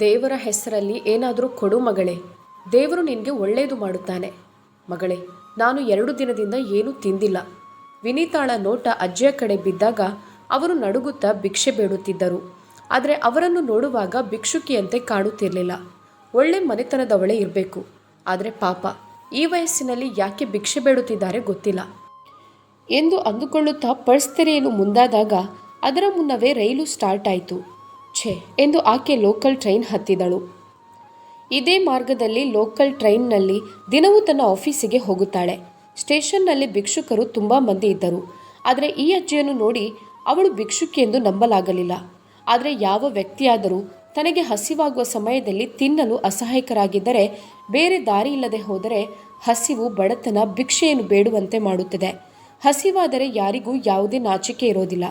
ದೇವರ ಹೆಸರಲ್ಲಿ ಏನಾದರೂ ಕೊಡು ಮಗಳೇ. ದೇವರು ನಿನಗೆ ಒಳ್ಳೆಯದು ಮಾಡುತ್ತಾನೆ. ಮಗಳೇ, ನಾನು ಎರಡು ದಿನದಿಂದ ಏನೂ ತಿಂದಿಲ್ಲ. ವಿನೀತಾಳ ನೋಟ ಅಜ್ಜಿಯ ಕಡೆ ಬಿದ್ದಾಗ ಅವರು ನಡುಗುತ್ತಾ ಭಿಕ್ಷೆ ಬೇಡುತ್ತಿದ್ದರು. ಆದರೆ ಅವರನ್ನು ನೋಡುವಾಗ ಭಿಕ್ಷುಕಿಯಂತೆ ಕಾಣುತ್ತಿರಲಿಲ್ಲ ಒಳ್ಳೆ ಮನೆತನದವಳೇ ಇರಬೇಕು. ಆದರೆ ಪಾಪ, ಈ ವಯಸ್ಸಿನಲ್ಲಿ ಯಾಕೆ ಭಿಕ್ಷೆ ಬೇಡುತ್ತಿದ್ದಾರೆ ಗೊತ್ತಿಲ್ಲ. ಎಂದು ಅಂದುಕೊಳ್ಳುತ್ತಾ ಪರ್ಸ್ ತೆರೆಯಲು ಮುಂದಾದಾಗ ಅದರ ಮುನ್ನವೇ ರೈಲು ಸ್ಟಾರ್ಟ್ ಆಯಿತು. ಛೆ ಎಂದು ಆಕೆ ಲೋಕಲ್ ಟ್ರೈನ್ ಹತ್ತಿದಳು. ಇದೇ ಮಾರ್ಗದಲ್ಲಿ ಲೋಕಲ್ ಟ್ರೈನ್ನಲ್ಲಿ ದಿನವೂ ತನ್ನ ಆಫೀಸಿಗೆ ಹೋಗುತ್ತಾಳೆ. ಸ್ಟೇಷನ್ನಲ್ಲಿ ಭಿಕ್ಷುಕರು ತುಂಬ ಮಂದಿ ಇದ್ದರು. ಆದರೆ ಈ ಅಜ್ಜಿಯನ್ನು ನೋಡಿ ಅವಳು ಭಿಕ್ಷುಕಿ ಎಂದು ನಂಬಲಾಗಲಿಲ್ಲ. ಆದರೆ ಯಾವ ವ್ಯಕ್ತಿಯಾದರೂ ತನಗೆ ಹಸಿವಾಗುವ ಸಮಯದಲ್ಲಿ ತಿನ್ನಲು ಅಸಹಾಯಕರಾಗಿದ್ದರೆ, ಬೇರೆ ದಾರಿ ಇಲ್ಲದೆ ಹೋದರೆ ಹಸಿವು ಬಡತನ ಭಿಕ್ಷೆಯನ್ನು ಬೇಡುವಂತೆ ಮಾಡುತ್ತದೆ. ಹಸಿವಾದರೆ ಯಾರಿಗೂ ಯಾವುದೇ ನಾಚಿಕೆ ಇರೋದಿಲ್ಲ.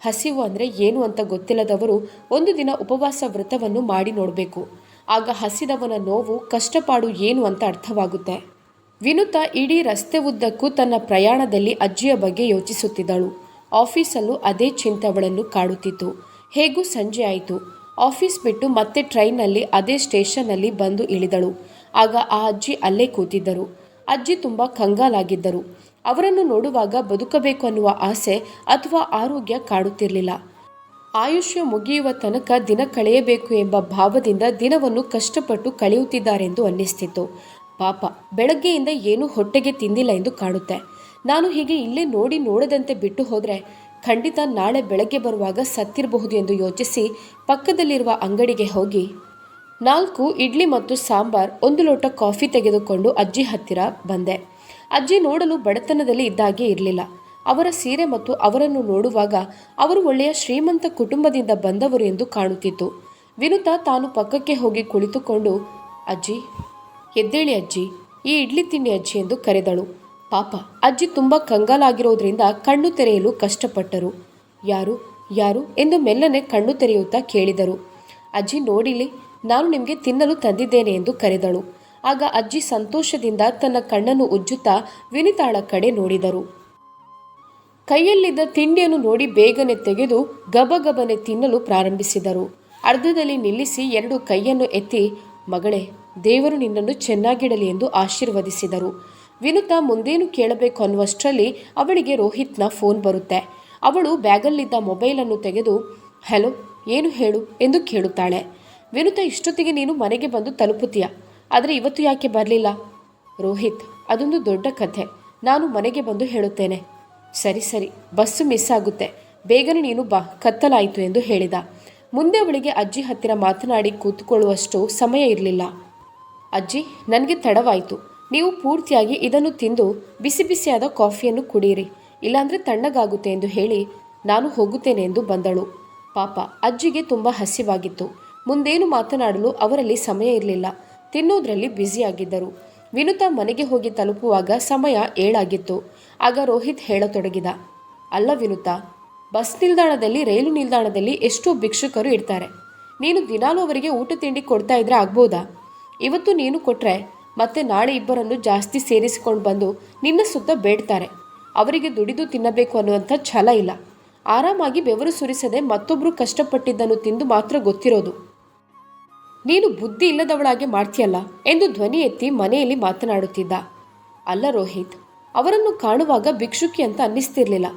ಹಸಿವು ಅಂದರೆ ಏನು ಅಂತ ಗೊತ್ತಿಲ್ಲದವರು ಒಂದು ದಿನ ಉಪವಾಸ ವ್ರತವನ್ನು ಮಾಡಿ ನೋಡಬೇಕು. ಆಗ ಹಸಿದವನ ನೋವು, ಕಷ್ಟಪಾಡು ಏನು ಅಂತ ಅರ್ಥವಾಗುತ್ತೆ. ವಿನುತಾ ಇಡೀ ರಸ್ತೆ ಉದ್ದಕ್ಕೂ ತನ್ನ ಪ್ರಯಾಣದಲ್ಲಿ ಅಜ್ಜಿಯ ಬಗ್ಗೆ ಯೋಚಿಸುತ್ತಿದ್ದಳು. ಆಫೀಸಲ್ಲೂ ಅದೇ ಚಿಂತೆ ಅವಳನ್ನು ಕಾಡುತ್ತಿತ್ತು. ಹೇಗೂ ಸಂಜೆ ಆಯಿತು. ಆಫೀಸ್ ಬಿಟ್ಟು ಮತ್ತೆ ಟ್ರೈನಲ್ಲಿ ಅದೇ ಸ್ಟೇಷನ್ನಲ್ಲಿ ಬಂದು ಇಳಿದಳು. ಆಗ ಆ ಅಜ್ಜಿ ಅಲ್ಲೇ ಕೂತಿದ್ದರು. ಅಜ್ಜಿ ತುಂಬ ಕಂಗಾಲಾಗಿದ್ದರು. ಅವರನ್ನು ನೋಡುವಾಗ ಬದುಕಬೇಕು ಅನ್ನುವ ಆಸೆ ಅಥವಾ ಆರೋಗ್ಯ ಕಾಡುತ್ತಿರಲಿಲ್ಲ. ಆಯುಷ್ಯ ಮುಗಿಯುವ ತನಕ ದಿನ ಕಳೆಯಬೇಕು ಎಂಬ ಭಾವದಿಂದ ದಿನವನ್ನು ಕಷ್ಟಪಟ್ಟು ಕಳೆಯುತ್ತಿದ್ದಾರೆಂದು ಅನ್ನಿಸ್ತಿತ್ತು. ಪಾಪ, ಬೆಳಗ್ಗೆಯಿಂದ ಏನೂ ಹೊಟ್ಟೆಗೆ ತಿಂದಿಲ್ಲ ಎಂದು ಕಾಣುತ್ತೆ ನಾನು ಹೀಗೆ ಇಲ್ಲೇ ನೋಡಿ ನೋಡದಂತೆ ಬಿಟ್ಟು ಹೋದರೆ ಖಂಡಿತ ನಾಳೆ ಬೆಳಗ್ಗೆ ಬರುವಾಗ ಸತ್ತಿರಬಹುದು ಎಂದು ಯೋಚಿಸಿ ಪಕ್ಕದಲ್ಲಿರುವ ಅಂಗಡಿಗೆ ಹೋಗಿ ನಾಲ್ಕು ಇಡ್ಲಿ ಮತ್ತು ಸಾಂಬಾರ್, ಒಂದು ಲೋಟ ಕಾಫಿ ತೆಗೆದುಕೊಂಡು ಅಜ್ಜಿ ಹತ್ತಿರ ಬಂದೆ. ಅಜ್ಜಿ ನೋಡಲು ಬಡತನದಲ್ಲಿ ಇದ್ದಾಗೆ ಇರಲಿಲ್ಲ. ಅವರ ಸೀರೆ ಮತ್ತು ಅವರನ್ನು ನೋಡುವಾಗ ಅವರು ಒಳ್ಳೆಯ ಶ್ರೀಮಂತ ಕುಟುಂಬದಿಂದ ಬಂದವರು ಎಂದು ಕಾಣುತ್ತಿತ್ತು. ವಿನುತಾ ತಾನು ಪಕ್ಕಕ್ಕೆ ಹೋಗಿ ಕುಳಿತುಕೊಂಡು, ಅಜ್ಜಿ, ಎದ್ದೇಳಿ ಅಜ್ಜಿ, ಈ ಇಡ್ಲಿ ತಿಂಡಿ ಅಜ್ಜಿ ಎಂದು ಕರೆದಳು. ಪಾಪ, ಅಜ್ಜಿ ತುಂಬ ಕಂಗಾಲಾಗಿರೋದ್ರಿಂದ ಕಣ್ಣು ತೆರೆಯಲು ಕಷ್ಟಪಟ್ಟರು. ಯಾರು ಯಾರು? ಎಂದು ಮೆಲ್ಲನೆ ಕಣ್ಣು ತೆರೆಯುತ್ತಾ ಕೇಳಿದರು. ಅಜ್ಜಿ ನೋಡಿಲಿ ನಾನು ನಿಮಗೆ ತಿನ್ನಲು ತಂದಿದ್ದೇನೆ ಎಂದು ಕರೆದಳು. ಆಗ ಅಜ್ಜಿ ಸಂತೋಷದಿಂದ ತನ್ನ ಕಣ್ಣನ್ನು ಉಜ್ಜುತ್ತಾ ವಿನಿತಾಳ ಕಡೆ ನೋಡಿದರು. ಕೈಯಲ್ಲಿದ್ದ ತಿಂಡಿಯನ್ನು ನೋಡಿ ಬೇಗನೆ ತೆಗೆದು ಗಬಗಬನೆ ತಿನ್ನಲು ಪ್ರಾರಂಭಿಸಿದರು. ಅರ್ಧದಲ್ಲಿ ನಿಲ್ಲಿಸಿ ಎರಡು ಕೈಯನ್ನು ಎತ್ತಿ, ಮಗಳೇ, ದೇವರು ನಿನ್ನನ್ನು ಚೆನ್ನಾಗಿಡಲಿ ಎಂದು ಆಶೀರ್ವದಿಸಿದರು. ವಿನುತಾ ಮುಂದೇನು ಕೇಳಬೇಕು ಅನ್ನುವಷ್ಟರಲ್ಲಿ ಅವಳಿಗೆ ರೋಹಿತ್ನ ಫೋನ್ ಬರುತ್ತೆ. ಅವಳು ಬ್ಯಾಗಲ್ಲಿದ್ದ ಮೊಬೈಲನ್ನು ತೆಗೆದು, ಹಲೋ, ಏನು ಹೇಳು? ಎಂದು ಕೇಳುತ್ತಾಳೆ. ವಿನುತಾ, ಇಷ್ಟೊತ್ತಿಗೆ ನೀನು ಮನೆಗೆ ಬಂದು ತಲುಪುತ್ತೀಯ? ಆದರೆ ಇವತ್ತು ಯಾಕೆ ಬರಲಿಲ್ಲ? ರೋಹಿತ್, ಅದೊಂದು ದೊಡ್ಡ ಕಥೆ. ನಾನು ಮನೆಗೆ ಬಂದು ಹೇಳುತ್ತೇನೆ. ಸರಿ ಸರಿ, ಬಸ್ಸು ಮಿಸ್ ಆಗುತ್ತೆ. ಬೇಗನೆ ನೀನು ಬಾ, ಕತ್ತಲಾಯಿತು ಎಂದು ಹೇಳಿದ. ಮುಂದೆ ಅವಳಿಗೆ ಅಜ್ಜಿ ಹತ್ತಿರ ಮಾತನಾಡಿ ಕೂತ್ಕೊಳ್ಳುವಷ್ಟು ಸಮಯ ಇರಲಿಲ್ಲ. ಅಜ್ಜಿ, ನನಗೆ ತಡವಾಯಿತು. ನೀವು ಪೂರ್ತಿಯಾಗಿ ಇದನ್ನು ತಿಂದು ಬಿಸಿ ಬಿಸಿಯಾದ ಕಾಫಿಯನ್ನು ಕುಡಿಯಿರಿ ಇಲ್ಲಾಂದರೆ ತಣ್ಣಗಾಗುತ್ತೆ ಎಂದು ಹೇಳಿ ನಾನು ಹೋಗುತ್ತೇನೆ ಎಂದು ಬಂದಳು. ಪಾಪ, ಅಜ್ಜಿಗೆ ತುಂಬ ಹಸಿವಾಗಿತ್ತು. ಮುಂದೇನು ಮಾತನಾಡಲು ಅವರಲ್ಲಿ ಸಮಯ ಇರಲಿಲ್ಲ. ತಿನ್ನೋದ್ರಲ್ಲಿ ಬ್ಯುಸಿಯಾಗಿದ್ದರು ವಿನುತಾ ಮನೆಗೆ ಹೋಗಿ ತಲುಪುವಾಗ ಸಮಯ ಏಳಾಗಿತ್ತು. ಆಗ ರೋಹಿತ್ ಹೇಳತೊಡಗಿದ, ಅಲ್ಲ ವಿನುತಾ, ಬಸ್ ನಿಲ್ದಾಣದಲ್ಲಿ, ರೈಲು ನಿಲ್ದಾಣದಲ್ಲಿ ಎಷ್ಟೋ ಭಿಕ್ಷುಕರು ಇರ್ತಾರೆ. ನೀನು ದಿನಾಲೂ ಅವರಿಗೆ ಊಟ ತಿಂಡಿ ಕೊಡ್ತಾ ಇದ್ರೆ ಆಗ್ಬೋದಾ? ಇವತ್ತು ನೀನು ಕೊಟ್ರೆ ಮತ್ತೆ ನಾಳೆ ಇಬ್ಬರನ್ನು ಜಾಸ್ತಿ ಸೇರಿಸಿಕೊಂಡು ಬಂದು ನಿನ್ನ ಸುತ್ತ ಬೇಡ್ತಾರೆ. ಅವರಿಗೆ ದುಡಿದು ತಿನ್ನಬೇಕು ಅನ್ನುವಂಥ ಛಲ ಇಲ್ಲ. ಆರಾಮಾಗಿ ಬೆವರು ಸುರಿಸದೆ ಮತ್ತೊಬ್ಬರು ಕಷ್ಟಪಟ್ಟಿದ್ದನ್ನು ತಿಂದು ಮಾತ್ರ ಗೊತ್ತಿರೋದು. ನೀನು ಬುದ್ಧಿ ಇಲ್ಲದವಳಾಗೆ ಮಾಡ್ತೀಯಲ್ಲ ಎಂದು ಧ್ವನಿ ಎತ್ತಿ ಮನೆಯಲ್ಲಿ ಮಾತನಾಡುತ್ತಿದ್ದ ಅಲ್ಲ ರೋಹಿತ್, ಅವರನ್ನು ಕಾಣುವಾಗ ಭಿಕ್ಷುಕಿ ಅಂತ ಅನ್ನಿಸ್ತಿರ್ಲಿಲ್ಲ.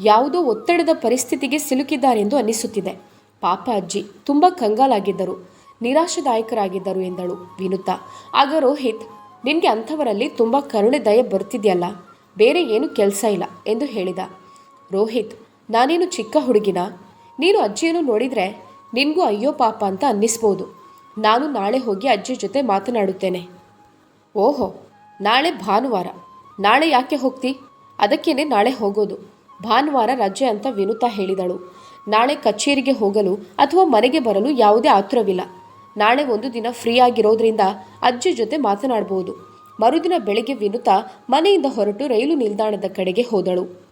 ಯಾವುದೋ ಒತ್ತಡದ ಪರಿಸ್ಥಿತಿಗೆ ಸಿಲುಕಿದ್ದಾರೆಂದು ಅನ್ನಿಸುತ್ತಿದೆ. ಪಾಪ ಅಜ್ಜಿ, ತುಂಬ ಕಂಗಾಲಾಗಿದ್ದರು, ನಿರಾಶದಾಯಕರಾಗಿದ್ದರು ಎಂದಳು ವಿನುತಾ. ಆಗ ರೋಹಿತ್, ನಿನಗೆ ಅಂಥವರಲ್ಲಿ ತುಂಬ ಕರುಣೆ ದಯ ಬರ್ತಿದೆಯಲ್ಲ, ಬೇರೆ ಏನು ಕೆಲಸ ಇಲ್ಲ ಎಂದು ಹೇಳಿದ. ರೋಹಿತ್, ನಾನೇನು ಚಿಕ್ಕ ಹುಡುಗಿನ? ನೀನು ಅಜ್ಜಿಯನ್ನು ನೋಡಿದರೆ ನಿನಗೂ ಅಯ್ಯೋ ಪಾಪ ಅಂತ ಅನ್ನಿಸ್ಬೋದು. ನಾನು ನಾಳೆ ಹೋಗಿ ಅಜ್ಜಿ ಜೊತೆ ಮಾತನಾಡುತ್ತೇನೆ. ಓಹೋ, ನಾಳೆ ಭಾನುವಾರ. ನಾಳೆ ಯಾಕೆ ಹೋಗ್ತಿ? ಅದಕ್ಕೇನೆ ನಾಳೆ ಹೋಗೋದು. ಭಾನುವಾರ ರಜೆ ಅಂತ ವಿನುತಾ ಹೇಳಿದಳು. ನಾಳೆ ಕಚೇರಿಗೆ ಹೋಗಲು ಅಥವಾ ಮನೆಗೆ ಬರಲು ಯಾವುದೇ ಆತುರವಿಲ್ಲ. ನಾಳೆ ಒಂದು ದಿನ ಫ್ರೀ ಆಗಿರೋದ್ರಿಂದ ಅಜ್ಜಿ ಜೊತೆ ಮಾತನಾಡಬಹುದು ಮರುದಿನ ಬೆಳಗ್ಗೆ ವಿನುತಾ ಮನೆಯಿಂದ ಹೊರಟು ರೈಲು ನಿಲ್ದಾಣದ ಕಡೆಗೆ ಹೋದಳು.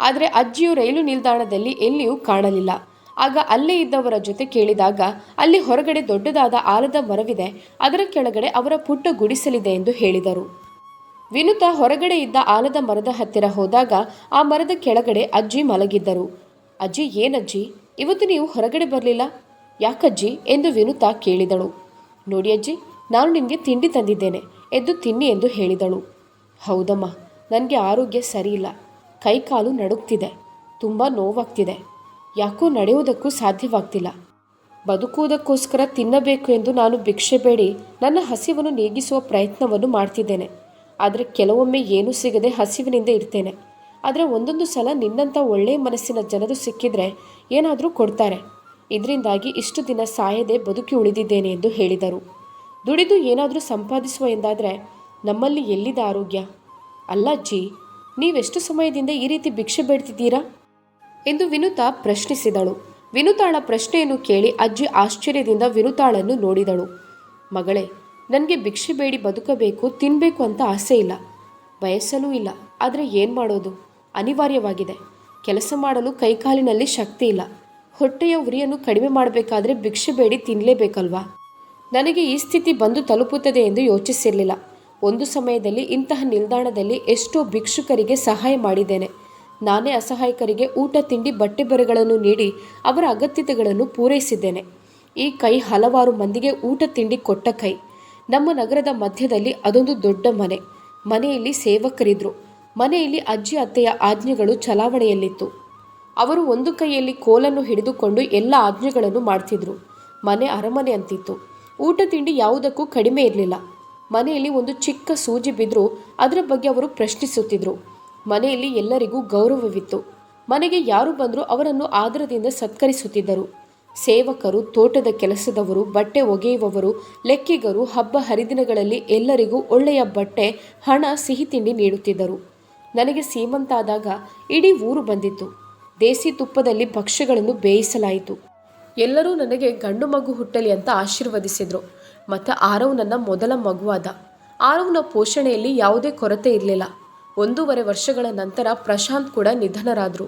ಆದರೆ ಅಜ್ಜಿಯು ರೈಲು ನಿಲ್ದಾಣದಲ್ಲಿ ಎಲ್ಲಿಯೂ ಕಾಣಲಿಲ್ಲ. ಆಗ ಅಲ್ಲೇ ಇದ್ದವರ ಜೊತೆ ಕೇಳಿದಾಗ ಅಲ್ಲಿ ಹೊರಗಡೆ ದೊಡ್ಡದಾದ ಆಲದ ಮರವಿದೆ, ಅದರ ಕೆಳಗಡೆ ಅವರ ಪುಟ್ಟ ಗುಡಿಸಲಿದೆ ಎಂದು ಹೇಳಿದರು. ವಿನುತಾ ಹೊರಗಡೆ ಇದ್ದ ಆಲದ ಮರದ ಹತ್ತಿರ ಹೋದಾಗ ಆ ಮರದ ಕೆಳಗಡೆ ಅಜ್ಜಿ ಮಲಗಿದ್ದರು. ಅಜ್ಜಿ, ಏನಜ್ಜಿ? ಇವತ್ತು ನೀವು ಹೊರಗಡೆ ಬರಲಿಲ್ಲ? ಯಾಕಜ್ಜಿ? ಎಂದು ವಿನುತಾ ಕೇಳಿದಳು. ನೋಡಿ ಅಜ್ಜಿ, ನಾನು ನಿಮಗೆ ತಿಂಡಿ ತಂದಿದ್ದೇನೆ, ಎದ್ದು ತಿನ್ನಿ ಎಂದು ಹೇಳಿದಳು. ಹೌದಮ್ಮ, ನನಗೆ ಆರೋಗ್ಯ ಸರಿಯಿಲ್ಲ. ಕೈಕಾಲು ನಡುಕ್ತಿದೆ, ತುಂಬ ನೋವಾಗ್ತಿದೆ. ಯಾಕೋ ನಡೆಯುವುದಕ್ಕೂ ಸಾಧ್ಯವಾಗ್ತಿಲ್ಲ. ಬದುಕುವುದಕ್ಕೋಸ್ಕರ ತಿನ್ನಬೇಕು ಎಂದು ನಾನು ಭಿಕ್ಷೆ ಬೇಡಿ. ನನ್ನ ಹಸಿವನ್ನು ನೀಗಿಸುವ ಪ್ರಯತ್ನವನ್ನು ಮಾಡ್ತಿದ್ದೇನೆ. ಆದರೆ ಕೆಲವೊಮ್ಮೆ ಏನೂ ಸಿಗದೆ ಹಸಿವಿನಿಂದ ಇರ್ತೇನೆ. ಆದರೆ ಒಂದೊಂದು ಸಲ ನಿನ್ನಂಥ ಒಳ್ಳೆಯ ಮನಸ್ಸಿನ ಜನರು ಸಿಕ್ಕಿದ್ರೆ ಏನಾದರೂ ಕೊಡ್ತಾರೆ. ಇದರಿಂದಾಗಿ ಇಷ್ಟು ದಿನ ಸಾಯದೆ ಬದುಕಿ ಉಳಿದಿದ್ದೇನೆ ಎಂದು ಹೇಳಿದರು. ದುಡಿದು ಏನಾದರೂ ಸಂಪಾದಿಸುವ ಎಂದಾದರೆ ನಮ್ಮಲ್ಲಿ ಎಲ್ಲಿದೆ ಆರೋಗ್ಯ? ಅಲ್ಲ ನೀವೆಷ್ಟು ಸಮಯದಿಂದ ಈ ರೀತಿ ಭಿಕ್ಷೆ ಬೇಡ್ತಿದ್ದೀರಾ? ಎಂದು ವಿನುತಾ ಪ್ರಶ್ನಿಸಿದಳು. ವಿನುತಾಳ ಪ್ರಶ್ನೆಯನ್ನು ಕೇಳಿ ಅಜ್ಜಿ ಆಶ್ಚರ್ಯದಿಂದ ವಿನುತಾಳನ್ನು ನೋಡಿದಳು. ಮಗಳೇ, ನನಗೆ ಭಿಕ್ಷೆ ಬೇಡಿ ಬದುಕಬೇಕು ತಿನ್ನಬೇಕು ಅಂತ ಆಸೆ ಇಲ್ಲ. ಬಯಸಲೂ ಇಲ್ಲ, ಆದರೆ ಏನು ಮಾಡೋದು? ಅನಿವಾರ್ಯವಾಗಿದೆ. ಕೆಲಸ ಮಾಡಲು ಕೈಕಾಲಿನಲ್ಲಿ ಶಕ್ತಿ ಇಲ್ಲ. ಹೊಟ್ಟೆಯ ಉರಿಯನ್ನು ಕಡಿಮೆ ಮಾಡಬೇಕಾದ್ರೆ ಭಿಕ್ಷೆ ಬೇಡಿ ತಿನ್ನಲೇಬೇಕಲ್ವಾ ನನಗೆ ಈ ಸ್ಥಿತಿ ಬಂದು ತಲುಪುತ್ತದೆ ಎಂದು ಯೋಚಿಸಿರಲಿಲ್ಲ. ಒಂದು ಸಮಯದಲ್ಲಿ ಇಂತಹ ನಿಲ್ದಾಣದಲ್ಲಿ ಎಷ್ಟೋ ಭಿಕ್ಷುಕರಿಗೆ ಸಹಾಯ ಮಾಡಿದ್ದೇನೆ. ನಾನೇ ಅಸಹಾಯಕರಿಗೆ ಊಟ ತಿಂಡಿ ಬಟ್ಟೆ ಬರೆಗಳನ್ನು ನೀಡಿ ಅವರ ಅಗತ್ಯತೆಗಳನ್ನು ಪೂರೈಸಿದ್ದೇನೆ. ಈ ಕೈ ಹಲವಾರು ಮಂದಿಗೆ ಊಟ ತಿಂಡಿ ಕೊಟ್ಟ ಕೈ. ನಮ್ಮ ನಗರದ ಮಧ್ಯದಲ್ಲಿ ಅದೊಂದು ದೊಡ್ಡ ಮನೆ. ಮನೆಯಲ್ಲಿ ಸೇವಕರಿದ್ರು. ಮನೆಯಲ್ಲಿ ಅಜ್ಜಿ ಅತ್ತೆಯ ಆಜ್ಞೆಗಳು ಚಲಾವಣೆಯಲ್ಲಿತ್ತು. ಅವರು ಒಂದು ಕೈಯಲ್ಲಿ ಕೋಲನ್ನು ಹಿಡಿದುಕೊಂಡು ಎಲ್ಲ ಆಜ್ಞೆಗಳನ್ನು ಮಾಡ್ತಿದ್ರು. ಮನೆ ಅರಮನೆ ಅಂತಿತ್ತು. ಊಟ ತಿಂಡಿ ಯಾವುದಕ್ಕೂ ಕಡಿಮೆ ಇರಲಿಲ್ಲ. ಮನೆಯಲ್ಲಿ ಒಂದು ಚಿಕ್ಕ ಸೂಜಿ ಬಿದ್ದರೂ ಅದರ ಬಗ್ಗೆ ಅವರು ಪ್ರಶ್ನಿಸುತ್ತಿದ್ರು. ಮನೆಯಲ್ಲಿ ಎಲ್ಲರಿಗೂ ಗೌರವವಿತ್ತು. ಮನೆಗೆ ಯಾರು ಬಂದರೂ ಅವರನ್ನು ಆದರದಿಂದ ಸತ್ಕರಿಸುತ್ತಿದ್ದರು. ಸೇವಕರು, ತೋಟದ ಕೆಲಸದವರು, ಬಟ್ಟೆ ಒಗೆಯುವವರು, ಲೆಕ್ಕಿಗರು, ಹಬ್ಬ ಹರಿದಿನಗಳಲ್ಲಿ ಎಲ್ಲರಿಗೂ ಒಳ್ಳೆಯ ಬಟ್ಟೆ, ಹಣ, ಸಿಹಿ ತಿಂಡಿ ನೀಡುತ್ತಿದ್ದರು. ನನಗೆ ಸೀಮಂತಾದಾಗ ಇಡೀ ಊರು ಬಂದಿತ್ತು. ದೇಸಿ ತುಪ್ಪದಲ್ಲಿ ಭಕ್ಷ್ಯಗಳನ್ನು ಬೇಯಿಸಲಾಯಿತು. ಎಲ್ಲರೂ ನನಗೆ ಗಂಡು ಮಗು ಹುಟ್ಟಲಿ ಅಂತ ಆಶೀರ್ವದಿಸಿದರು. ಮತ್ತು ಆರವ್ ನನ್ನ ಮೊದಲ ಮಗುವಾದ. ಆರವ್ನ ಪೋಷಣೆಯಲ್ಲಿ ಯಾವುದೇ ಕೊರತೆ ಇರಲಿಲ್ಲ. ಒಂದೂವರೆ ವರ್ಷಗಳ ನಂತರ ಪ್ರಶಾಂತ್ ಕೂಡ ನಿಧನರಾದರು.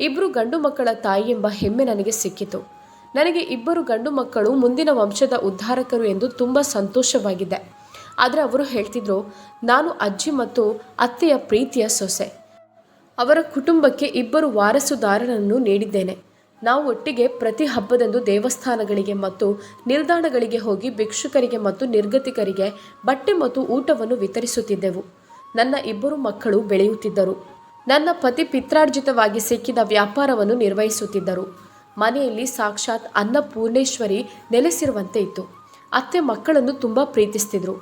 ಇಬ್ಬರು ಗಂಡು ಮಕ್ಕಳ ತಾಯಿ ಎಂಬ ಹೆಮ್ಮೆ ನನಗೆ ಸಿಕ್ಕಿತು. ನನಗೆ ಇಬ್ಬರು ಗಂಡು ಮಕ್ಕಳು ಮುಂದಿನ ವಂಶದ ಉದ್ಧಾರಕರು ಎಂದು ತುಂಬ ಸಂತೋಷವಾಗಿದೆ. ಆದರೆ ಅವರು ಹೇಳ್ತಿದ್ರು, ನಾನು ಅಜ್ಜಿ ಮತ್ತು ಅತ್ತೆಯ ಪ್ರೀತಿಯ ಸೊಸೆ. ಅವರ ಕುಟುಂಬಕ್ಕೆ ಇಬ್ಬರು ವಾರಸುದಾರರನ್ನು ನೀಡಿದ್ದೇನೆ. ನಾವು ಒಟ್ಟಿಗೆ ಪ್ರತಿ ಹಬ್ಬದಂದು ದೇವಸ್ಥಾನಗಳಿಗೆ ಮತ್ತು ನಿಲ್ದಾಣಗಳಿಗೆ ಹೋಗಿ ಭಿಕ್ಷುಕರಿಗೆ ಮತ್ತು ನಿರ್ಗತಿಕರಿಗೆ ಬಟ್ಟೆ ಮತ್ತು ಊಟವನ್ನು ವಿತರಿಸುತ್ತಿದ್ದೆವು. ನನ್ನ ಇಬ್ಬರು ಮಕ್ಕಳು ಬೆಳೆಯುತ್ತಿದ್ದರು. ನನ್ನ ಪತಿ ಪಿತ್ರಾರ್ಜಿತವಾಗಿ ಸಿಕ್ಕಿದ ವ್ಯಾಪಾರವನ್ನು ನಿರ್ವಹಿಸುತ್ತಿದ್ದರು. ಮನೆಯಲ್ಲಿ ಸಾಕ್ಷಾತ್ ಅನ್ನಪೂರ್ಣೇಶ್ವರಿ ನೆಲೆಸಿರುವಂತೆ ಇತ್ತು. ಅತ್ತೆ ಮಕ್ಕಳನ್ನು ತುಂಬ ಪ್ರೀತಿಸ್ತಿದ್ರು.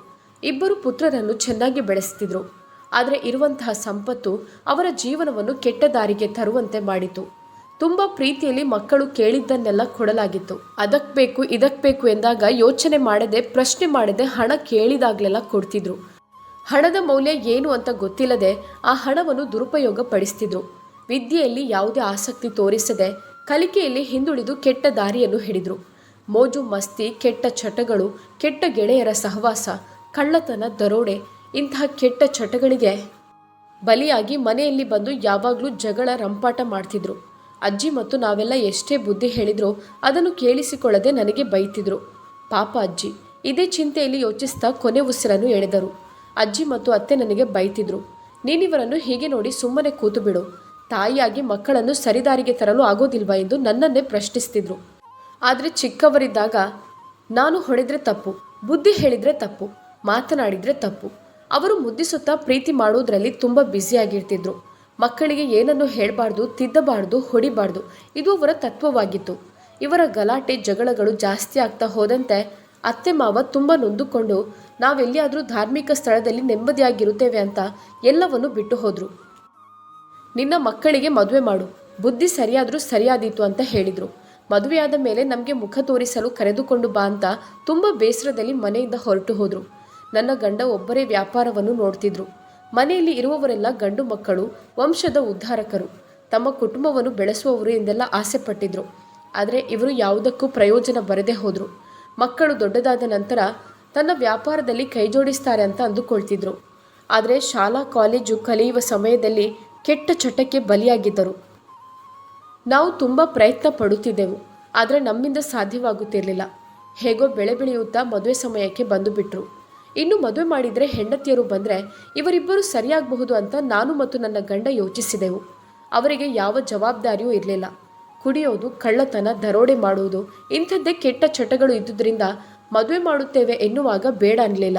ಇಬ್ಬರು ಪುತ್ರರನ್ನು ಚೆನ್ನಾಗಿ ಬೆಳೆಸ್ತಿದ್ರು. ಆದರೆ ಇರುವಂತಹ ಸಂಪತ್ತು ಅವರ ಜೀವನವನ್ನು ಕೆಟ್ಟ ದಾರಿಗೆ ತರುವಂತೆ ಮಾಡಿತು. ತುಂಬ ಪ್ರೀತಿಯಲ್ಲಿ ಮಕ್ಕಳು ಕೇಳಿದ್ದನ್ನೆಲ್ಲ ಕೊಡಲಾಗಿತ್ತು. ಅದಕ್ಕೆ ಬೇಕು ಇದಕ್ಕೆ ಬೇಕು ಎಂದಾಗ ಯೋಚನೆ ಮಾಡದೆ, ಪ್ರಶ್ನೆ ಮಾಡದೆ ಹಣ ಕೇಳಿದಾಗಲೆಲ್ಲ ಕೊಡ್ತಿದ್ರು. ಹಣದ ಮೌಲ್ಯ ಏನು ಅಂತ ಗೊತ್ತಿಲ್ಲದೆ ಆ ಹಣವನ್ನು ದುರುಪಯೋಗ ಪಡಿಸ್ತಿದ್ರು ವಿದ್ಯೆಯಲ್ಲಿ ಯಾವುದೇ ಆಸಕ್ತಿ ತೋರಿಸದೆ ಕಲಿಕೆಯಲ್ಲಿ ಹಿಂದುಳಿದು ಕೆಟ್ಟ ದಾರಿಯನ್ನು ಹಿಡಿದ್ರು. ಮೋಜು ಮಸ್ತಿ, ಕೆಟ್ಟ ಚಟಗಳು, ಕೆಟ್ಟ ಗೆಳೆಯರ ಸಹವಾಸ, ಕಳ್ಳತನ, ದರೋಡೆ ಇಂತಹ ಕೆಟ್ಟ ಚಟಗಳಿಗೆ ಬಲಿಯಾಗಿ ಮನೆಯಲ್ಲಿ ಬಂದು ಯಾವಾಗಲೂ ಜಗಳ, ರಂಪಾಟ ಮಾಡ್ತಿದ್ರು. ಅಜ್ಜಿ ಮತ್ತು ನಾವೆಲ್ಲ ಎಷ್ಟೇ ಬುದ್ಧಿ ಹೇಳಿದ್ರೂ ಅದನ್ನು ಕೇಳಿಸಿಕೊಳ್ಳದೆ ನನಗೆ ಬೈತಿದ್ರು. ಪಾಪ ಅಜ್ಜಿ, ಇದೇ ಚಿಂತೆಯಲ್ಲಿ ಯೋಚಿಸ್ತಾ ಕೊನೆ ಉಸಿರನ್ನು ಎಳೆದರು. ಅಜ್ಜಿ ಮತ್ತು ಅತ್ತೆ ನನಗೆ ಬೈತಿದ್ರು. ನೀನಿವರನ್ನು ಹೀಗೆ ನೋಡಿ ಸುಮ್ಮನೆ ಕೂತು ಬಿಡು. ತಾಯಿಯಾಗಿ ಮಕ್ಕಳನ್ನು ಸರಿದಾರಿಗೆ ತರಲು ಆಗೋದಿಲ್ವಾ ಎಂದು ನನ್ನನ್ನೇ ಪ್ರಶ್ನಿಸ್ತಿದ್ರು. ಆದರೆ ಚಿಕ್ಕವರಿದ್ದಾಗ ನಾನು ಹೊಡೆದ್ರೆ ತಪ್ಪು, ಬುದ್ಧಿ ಹೇಳಿದರೆ ತಪ್ಪು, ಮಾತನಾಡಿದರೆ ತಪ್ಪು. ಅವರು ಮುದ್ದಿಸುತ್ತಾ ಪ್ರೀತಿ ಮಾಡುವುದರಲ್ಲಿ ತುಂಬ ಬ್ಯುಸಿಯಾಗಿರ್ತಿದ್ರು ಮಕ್ಕಳಿಗೆ ಏನನ್ನು ಹೇಳಬಾರ್ದು, ತಿದ್ದಬಾರ್ದು, ಹೊಡಿಬಾರ್ದು. ಇದು ಅವರ ತತ್ವವಾಗಿತ್ತು. ಇವರ ಗಲಾಟೆ, ಜಗಳಗಳು ಜಾಸ್ತಿ ಆಗ್ತಾ ಹೋದಂತೆ ಅತ್ತೆ ಮಾವ ತುಂಬ ನೊಂದುಕೊಂಡು, ನಾವೆಲ್ಲಿಯಾದರೂ ಧಾರ್ಮಿಕ ಸ್ಥಳದಲ್ಲಿ ನೆಮ್ಮದಿಯಾಗಿರುತ್ತೇವೆ ಅಂತ ಎಲ್ಲವನ್ನು ಬಿಟ್ಟು ಹೋದರು. ನಿನ್ನ ಮಕ್ಕಳಿಗೆ ಮದುವೆ ಮಾಡು, ಬುದ್ಧಿ ಸರಿಯಾದರೂ ಸರಿಯಾದೀತು ಅಂತ ಹೇಳಿದರು. ಮದುವೆಯಾದ ಮೇಲೆ ನಮಗೆ ಮುಖ ತೋರಿಸಲು ಕರೆದುಕೊಂಡು ಬಾ ಅಂತ ತುಂಬ ಬೇಸರದಲ್ಲಿ ಮನೆಯಿಂದ ಹೊರಟು ಹೋದರು. ನನ್ನ ಗಂಡ ಒಬ್ಬರೇ ವ್ಯಾಪಾರವನ್ನು ನೋಡ್ತಿದ್ರು. ಮನೆಯಲ್ಲಿ ಇರುವವರೆಲ್ಲ ಗಂಡು ಮಕ್ಕಳು, ವಂಶದ ಉದ್ಧಾರಕರು. ತಮ್ಮ ಕುಟುಂಬವನ್ನು ಬೆಳೆಸುವವರು ಎಂದೆಲ್ಲ ಆಸೆ ಪಟ್ಟಿದ್ರು ಆದರೆ ಇವರು ಯಾವುದಕ್ಕೂ ಪ್ರಯೋಜನ ಬರದೇ ಹೋದರು. ಮಕ್ಕಳು ದೊಡ್ಡದಾದ ನಂತರ ತನ್ನ ವ್ಯಾಪಾರದಲ್ಲಿ ಕೈಜೋಡಿಸ್ತಾರೆ ಅಂತ ಅಂದುಕೊಳ್ತಿದ್ರು. ಆದರೆ ಶಾಲಾ, ಕಾಲೇಜು ಕಲಿಯುವ ಸಮಯದಲ್ಲಿ ಕೆಟ್ಟ ಚಟಕ್ಕೆ ಬಲಿಯಾಗಿದ್ದರು. ನಾವು ತುಂಬ ಪ್ರಯತ್ನ ಪಡುತ್ತಿದ್ದೆವು, ಆದರೆ ನಮ್ಮಿಂದ ಸಾಧ್ಯವಾಗುತ್ತಿರಲಿಲ್ಲ. ಹೇಗೋ ಬೆಳೆ ಬೆಳೆಯುತ್ತಾ ಮದುವೆ ಸಮಯಕ್ಕೆ ಬಂದುಬಿಟ್ರು. ಇನ್ನು ಮದುವೆ ಮಾಡಿದರೆ ಹೆಂಡತಿಯರು ಬಂದರೆ ಇವರಿಬ್ಬರು ಸರಿಯಾಗಬಹುದು ಅಂತ ನಾನು ಮತ್ತು ನನ್ನ ಗಂಡ ಯೋಚಿಸಿದೆವು. ಅವರಿಗೆ ಯಾವ ಜವಾಬ್ದಾರಿಯೂ ಇರಲಿಲ್ಲ. ಕುಡಿಯೋದು, ಕಳ್ಳತನ, ದರೋಡೆ ಮಾಡುವುದು, ಇಂಥದ್ದೇ ಕೆಟ್ಟ ಚಟಗಳು ಇದ್ದುದರಿಂದ ಮದುವೆ ಮಾಡುತ್ತೇವೆ ಎನ್ನುವಾಗ ಬೇಡ ಅನ್ನಲಿಲ್ಲ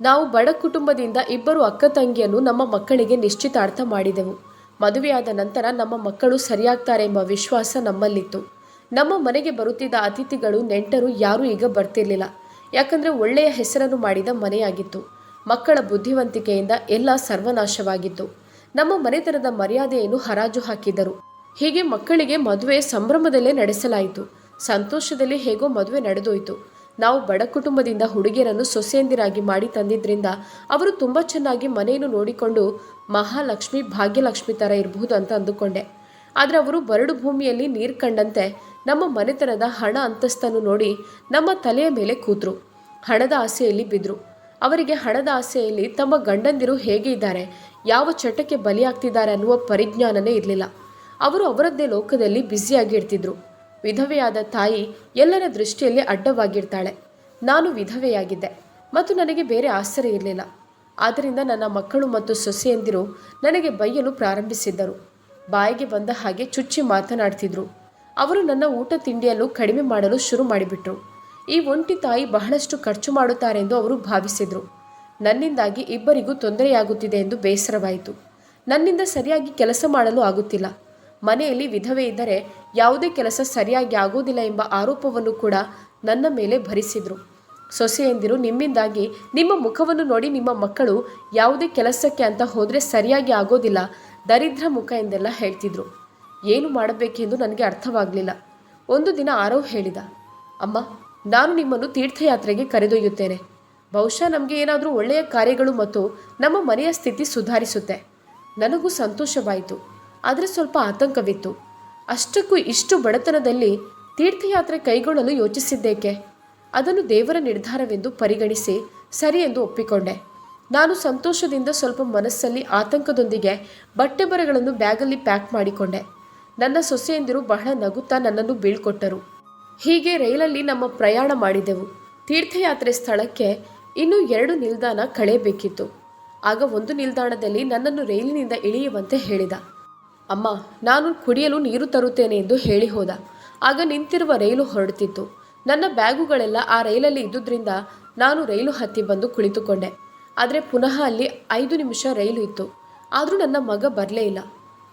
ನಾವು ಬಡ ಕುಟುಂಬದಿಂದ ಇಬ್ಬರು ಅಕ್ಕ ತಂಗಿಯನ್ನು ನಮ್ಮ ಮಕ್ಕಳಿಗೆ ನಿಶ್ಚಿತಾರ್ಥ ಮಾಡಿದೆವು. ಮದುವೆಯಾದ ನಂತರ ನಮ್ಮ ಮಕ್ಕಳು ಸರಿಯಾಗ್ತಾರೆ ಎಂಬ ವಿಶ್ವಾಸ ನಮ್ಮಲ್ಲಿತ್ತು. ನಮ್ಮ ಮನೆಗೆ ಬರುತ್ತಿದ್ದ ಅತಿಥಿಗಳು, ನೆಂಟರು ಯಾರೂ ಈಗ ಬರ್ತಿರಲಿಲ್ಲ. ಯಾಕಂದರೆ ಒಳ್ಳೆಯ ಹೆಸರನ್ನು ಮಾಡಿದ ಮನೆಯಾಗಿತ್ತು. ಮಕ್ಕಳ ಬುದ್ಧಿವಂತಿಕೆಯಿಂದ ಎಲ್ಲ ಸರ್ವನಾಶವಾಗಿತ್ತು. ನಮ್ಮ ಮನೆತನದ ಮರ್ಯಾದೆಯನ್ನು ಹರಾಜು ಹಾಕಿದರು. ಹೀಗೆ ಮಕ್ಕಳಿಗೆ ಮದುವೆ ಸಂಭ್ರಮದಲ್ಲೇ ನಡೆಸಲಾಯಿತು. ಸಂತೋಷದಲ್ಲಿ ಹೇಗೋ ಮದುವೆ ನಡೆದೋಯಿತು. ನಾವು ಬಡ ಕುಟುಂಬದಿಂದ ಹುಡುಗಿಯರನ್ನು ಸೊಸೆಯಂದಿರಾಗಿ ಮಾಡಿ ತಂದಿದ್ದರಿಂದ ಅವರು ತುಂಬ ಚೆನ್ನಾಗಿ ಮನೆಯನ್ನು ನೋಡಿಕೊಂಡು ಮಹಾಲಕ್ಷ್ಮಿ, ಭಾಗ್ಯಲಕ್ಷ್ಮಿ ಥರ ಇರಬಹುದು ಅಂತ ಅಂದುಕೊಂಡೆ. ಆದರೆ ಅವರು ಬರಡು ಭೂಮಿಯಲ್ಲಿ ನೀರು ಕಂಡಂತೆ ನಮ್ಮ ಮನೆತನದ ಹಣ ಅಂತಸ್ತನ್ನು ನೋಡಿ ನಮ್ಮ ತಲೆಯ ಮೇಲೆ ಕೂತರು. ಹಣದ ಆಸೆಯಲ್ಲಿ ಬಿದ್ದರು ಅವರಿಗೆ ಹಣದ ಆಸೆಯಲ್ಲಿ ತಮ್ಮ ಗಂಡಂದಿರು ಹೇಗೆ ಇದ್ದಾರೆ, ಯಾವ ಚಟಕ್ಕೆ ಬಲಿಯಾಗ್ತಿದ್ದಾರೆ ಅನ್ನುವ ಪರಿಜ್ಞಾನನೇ ಇರಲಿಲ್ಲ. ಅವರು ಅವರದ್ದೇ ಲೋಕದಲ್ಲಿ ಬ್ಯುಸಿಯಾಗಿರ್ತಿದ್ರು ವಿಧವೆಯಾದ ತಾಯಿ ಎಲ್ಲರ ದೃಷ್ಟಿಯಲ್ಲಿ ಅಡ್ಡವಾಗಿರ್ತಾಳೆ. ನಾನು ವಿಧವೆಯಾಗಿದ್ದೆ ಮತ್ತು ನನಗೆ ಬೇರೆ ಆಸರೆ ಇರಲಿಲ್ಲ. ಆದ್ದರಿಂದ ನನ್ನ ಮಕ್ಕಳು ಮತ್ತು ಸೊಸೆಯಂದಿರು ನನಗೆ ಬೈಯಲು ಪ್ರಾರಂಭಿಸಿದ್ದರು. ಬಾಯಿಗೆ ಬಂದ ಹಾಗೆ ಚುಚ್ಚಿ ಮಾತನಾಡ್ತಿದ್ರು. ಅವರು ನನ್ನ ಊಟ ತಿಂಡಿಯಲ್ಲೂ ಕಡಿಮೆ ಮಾಡಲು ಶುರು ಮಾಡಿಬಿಟ್ರು. ಈ ಒಂಟಿ ತಾಯಿ ಬಹಳಷ್ಟು ಖರ್ಚು ಮಾಡುತ್ತಾರೆಂದು ಅವರು ಭಾವಿಸಿದರು. ನನ್ನಿಂದಾಗಿ ಇಬ್ಬರಿಗೂ ತೊಂದರೆಯಾಗುತ್ತಿದೆ ಎಂದು ಬೇಸರವಾಯಿತು. ನನ್ನಿಂದ ಸರಿಯಾಗಿ ಕೆಲಸ ಮಾಡಲು ಆಗುತ್ತಿಲ್ಲ. ಮನೆಯಲ್ಲಿ ವಿಧವೆ ಇದ್ದರೆ ಯಾವುದೇ ಕೆಲಸ ಸರಿಯಾಗಿ ಆಗೋದಿಲ್ಲ ಎಂಬ ಆರೋಪವನ್ನು ಕೂಡ ನನ್ನ ಮೇಲೆ ಭರಿಸಿದರು. ಸೊಸೆಯಂದಿರು ನಿಮ್ಮಿಂದಾಗಿ ನಿಮ್ಮ ಮುಖವನ್ನು ನೋಡಿ ನಿಮ್ಮ ಮಕ್ಕಳು ಯಾವುದೇ ಕೆಲಸಕ್ಕೆ ಅಂತ ಹೋದರೆ ಸರಿಯಾಗಿ ಆಗೋದಿಲ್ಲ, ದರಿದ್ರ ಮುಖ ಎಂದೆಲ್ಲ ಹೇಳ್ತಿದ್ರು. ಏನು ಮಾಡಬೇಕೆಂದು ನನಗೆ ಅರ್ಥವಾಗಲಿಲ್ಲ. ಒಂದು ದಿನ ಆರವ್ ಹೇಳಿದ, ಅಮ್ಮ, ನಾನು ನಿಮ್ಮನ್ನು ತೀರ್ಥಯಾತ್ರೆಗೆ ಕರೆದೊಯ್ಯುತ್ತೇನೆ. ಬಹುಶಃ ನಮಗೆ ಏನಾದರೂ ಒಳ್ಳೆಯ ಕಾರ್ಯಗಳು ಮತ್ತು ನಮ್ಮ ಮನೆಯ ಸ್ಥಿತಿ ಸುಧಾರಿಸುತ್ತೆ. ನನಗೂ ಸಂತೋಷವಾಯಿತು. ಆದರೆ ಸ್ವಲ್ಪ ಆತಂಕವಿತ್ತು. ಅಷ್ಟಕ್ಕೂ ಇಷ್ಟು ಬಡತನದಲ್ಲಿ ತೀರ್ಥಯಾತ್ರೆ ಕೈಗೊಳ್ಳಲು ಯೋಚಿಸಿದ್ದೇಕೆ? ಅದನ್ನು ದೇವರ ನಿರ್ಧಾರವೆಂದು ಪರಿಗಣಿಸಿ ಸರಿ ಎಂದು ಒಪ್ಪಿಕೊಂಡೆ. ನಾನು ಸಂತೋಷದಿಂದ ಸ್ವಲ್ಪ ಮನಸ್ಸಲ್ಲಿ ಆತಂಕದೊಂದಿಗೆ ಬಟ್ಟೆ ಬರೆಗಳನ್ನು ಬ್ಯಾಗಲ್ಲಿ ಪ್ಯಾಕ್ ಮಾಡಿಕೊಂಡೆ. ನನ್ನ ಸೊಸೆಯಂದಿರು ಬಹಳ ನಗುತ್ತಾ ನನ್ನನ್ನು ಬೀಳ್ಕೊಟ್ಟರು. ಹೀಗೆ ರೈಲಲ್ಲಿ ನಮ್ಮ ಪ್ರಯಾಣ ಮಾಡಿದೆವು. ತೀರ್ಥಯಾತ್ರೆ ಸ್ಥಳಕ್ಕೆ ಇನ್ನೂ ಎರಡು ನಿಲ್ದಾಣ ಕಳೆಯಬೇಕಿತ್ತು. ಆಗ ಒಂದು ನಿಲ್ದಾಣದಲ್ಲಿ ನನ್ನನ್ನು ರೈಲಿನಿಂದ ಇಳಿಯುವಂತೆ ಹೇಳಿದ. ಅಮ್ಮ, ನಾನು ಕುಡಿಯಲು ನೀರು ತರುತ್ತೇನೆ ಎಂದು ಹೇಳಿ ಹೋದ. ಆಗ ನಿಂತಿರುವ ರೈಲು ಹೊರಡುತ್ತಿತ್ತು ನನ್ನ ಬ್ಯಾಗುಗಳೆಲ್ಲ ಆ ರೈಲಲ್ಲಿ ಇದ್ದುದರಿಂದ ನಾನು ರೈಲು ಹತ್ತಿ ಬಂದು ಕುಳಿತುಕೊಂಡೆ. ಆದರೆ ಪುನಃ ಅಲ್ಲಿ ಐದು ನಿಮಿಷ ರೈಲು ಇತ್ತು. ಆದರೂ ನನ್ನ ಮಗ ಬರಲೇ ಇಲ್ಲ.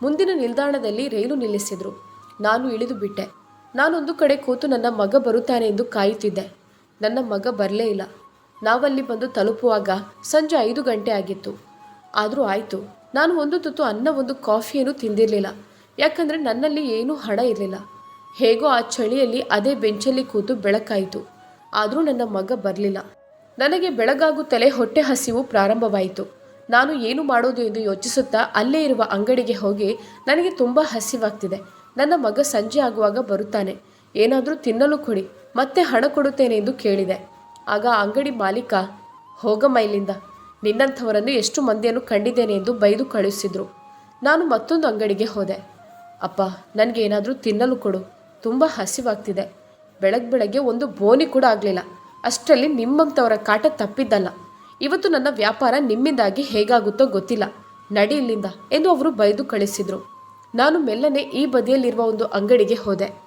ಮುಂದಿನ ನಿಲ್ದಾಣದಲ್ಲಿ ರೈಲು ನಿಲ್ಲಿಸಿದ್ರು. ನಾನು ಇಳಿದು ಬಿಟ್ಟೆ. ನಾನೊಂದು ಕಡೆ ಕೂತು ನನ್ನ ಮಗ ಬರುತ್ತಾನೆ ಎಂದು ಕಾಯುತ್ತಿದ್ದೆ. ನನ್ನ ಮಗ ಬರಲೇ ಇಲ್ಲ. ನಾವಲ್ಲಿ ಬಂದು ತಲುಪುವಾಗ ಸಂಜೆ ಐದು ಗಂಟೆ ಆಗಿತ್ತು. ಆದರೂ ಆಯಿತು. ನಾನು ಒಂದು ತುತ್ತು ಅನ್ನ, ಒಂದು ಕಾಫಿಯನ್ನು ತಿಂದಿರಲಿಲ್ಲ. ಯಾಕಂದರೆ ನನ್ನಲ್ಲಿ ಏನೂ ಹಣ ಇರಲಿಲ್ಲ. ಹೇಗೋ ಆ ಚಳಿಯಲ್ಲಿ ಅದೇ ಬೆಂಚಲ್ಲಿ ಕೂತು ಬೆಳಕಾಯಿತು. ಆದರೂ ನನ್ನ ಮಗ ಬರಲಿಲ್ಲ. ನನಗೆ ಬೆಳಗಾಗುತ್ತಲೇ ಹೊಟ್ಟೆ ಹಸಿವು ಪ್ರಾರಂಭವಾಯಿತು. ನಾನು ಏನು ಮಾಡೋದು ಎಂದು ಯೋಚಿಸುತ್ತಾ ಅಲ್ಲೇ ಇರುವ ಅಂಗಡಿಗೆ ಹೋಗಿ ನನಗೆ ತುಂಬ ಹಸಿವಾಗ್ತಿದೆ. ನನ್ನ ಮಗ ಸಂಜೆ ಆಗುವಾಗ ಬರುತ್ತಾನೆ. ಏನಾದರೂ ತಿನ್ನಲು ಕೊಡಿ, ಮತ್ತೆ ಹಣ ಕೊಡುತ್ತೇನೆ ಎಂದು ಕೇಳಿದೆ. ಆಗ ಅಂಗಡಿ ಮಾಲೀಕ, ಹೋಗಮ್ಮ ಇಲ್ಲಿಂದ. ನಿನ್ನಂಥವರನ್ನು ಎಷ್ಟು ಮಂದಿಯನ್ನು ಕಂಡಿದ್ದೇನೆ ಎಂದು ಬೈದು ಕಳುಹಿಸಿದ್ರು. ನಾನು ಮತ್ತೊಂದು ಅಂಗಡಿಗೆ ಹೋದೆ. ಅಪ್ಪ, ನನಗೆ ಏನಾದರೂ ತಿನ್ನಲು ಕೊಡು. ತುಂಬ ಹಸಿವಾಗ್ತಿದೆ. ಬೆಳಗ್ಗೆ ಬೆಳಗ್ಗೆ ಒಂದು ಬೋನಿ ಕೂಡ ಆಗಲಿಲ್ಲ. ಅಷ್ಟರಲ್ಲಿ ನಿಮ್ಮಂಥವರ ಕಾಟ ತಪ್ಪಿದ್ದಲ್ಲ. ಇವತ್ತು ನನ್ನ ವ್ಯಾಪಾರ ನಿಮ್ಮಿಂದಾಗಿ ಹೇಗಾಗುತ್ತೋ ಗೊತ್ತಿಲ್ಲ. ನಡಿ ಇಲ್ಲಿಂದ ಎಂದು ಅವರು ಬೈದು ಕಳಿಸಿದ್ರು. ನಾನು ಮೆಲ್ಲನೆ ಈ ಬದಿಯಲ್ಲಿರುವ ಒಂದು ಅಂಗಡಿಗೆ ಹೋದೆ.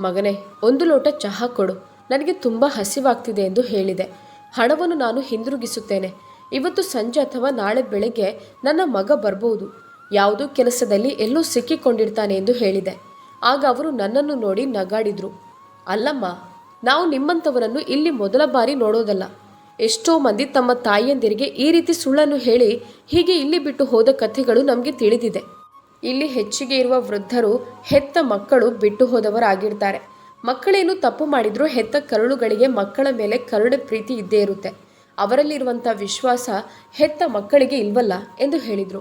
ಮಗನೇ, ಒಂದು ಲೋಟ ಚಹಾ ಕೊಡು. ನನಗೆ ತುಂಬ ಹಸಿವಾಗ್ತಿದೆ ಎಂದು ಹೇಳಿದೆ. ಹಣವನ್ನು ನಾನು ಹಿಂದಿರುಗಿಸುತ್ತೇನೆ. ಇವತ್ತು ಸಂಜೆ ಅಥವಾ ನಾಳೆ ಬೆಳಗ್ಗೆ ನನ್ನ ಮಗ ಬರಬಹುದು ಯಾವುದೋ ಕೆಲಸದಲ್ಲಿ ಎಲ್ಲೋ ಸಿಕ್ಕಿಕೊಂಡಿರ್ತಾನೆ ಎಂದು ಹೇಳಿದೆ. ಆಗ ಅವರು ನನ್ನನ್ನು ನೋಡಿ ನಗಾಡಿದ್ರು. ಅಲ್ಲಮ್ಮ, ನಾವು ನಿಮ್ಮಂಥವರನ್ನು ಇಲ್ಲಿ ಮೊದಲ ಬಾರಿ ನೋಡೋದಲ್ಲ. ಎಷ್ಟೋ ಮಂದಿ ತಮ್ಮ ತಾಯಿಯಂದಿರಿಗೆ ಈ ರೀತಿ ಸುಳ್ಳನ್ನು ಹೇಳಿ ಹೀಗೆ ಇಲ್ಲಿ ಬಿಟ್ಟು ಹೋದ ಕಥೆಗಳು ನಮಗೆ ತಿಳಿದಿದೆ. ಇಲ್ಲಿ ಹೆಚ್ಚಿಗೆ ಇರುವ ವೃದ್ಧರು, ಹೆತ್ತ ಮಕ್ಕಳು ಬಿಟ್ಟು ಹೋದವರಾಗಿರ್ತಾರೆ. ಮಕ್ಕಳೇನು ತಪ್ಪು ಮಾಡಿದ್ರು ಹೆತ್ತ ಕರುಳುಗಳಿಗೆ ಮಕ್ಕಳ ಮೇಲೆ ಕರುಣ ಪ್ರೀತಿ ಇದ್ದೇ ಇರುತ್ತೆ. ಅವರಲ್ಲಿರುವಂಥ ವಿಶ್ವಾಸ ಹೆತ್ತ ಮಕ್ಕಳಿಗೆ ಇಲ್ವಲ್ಲ ಎಂದು ಹೇಳಿದರು.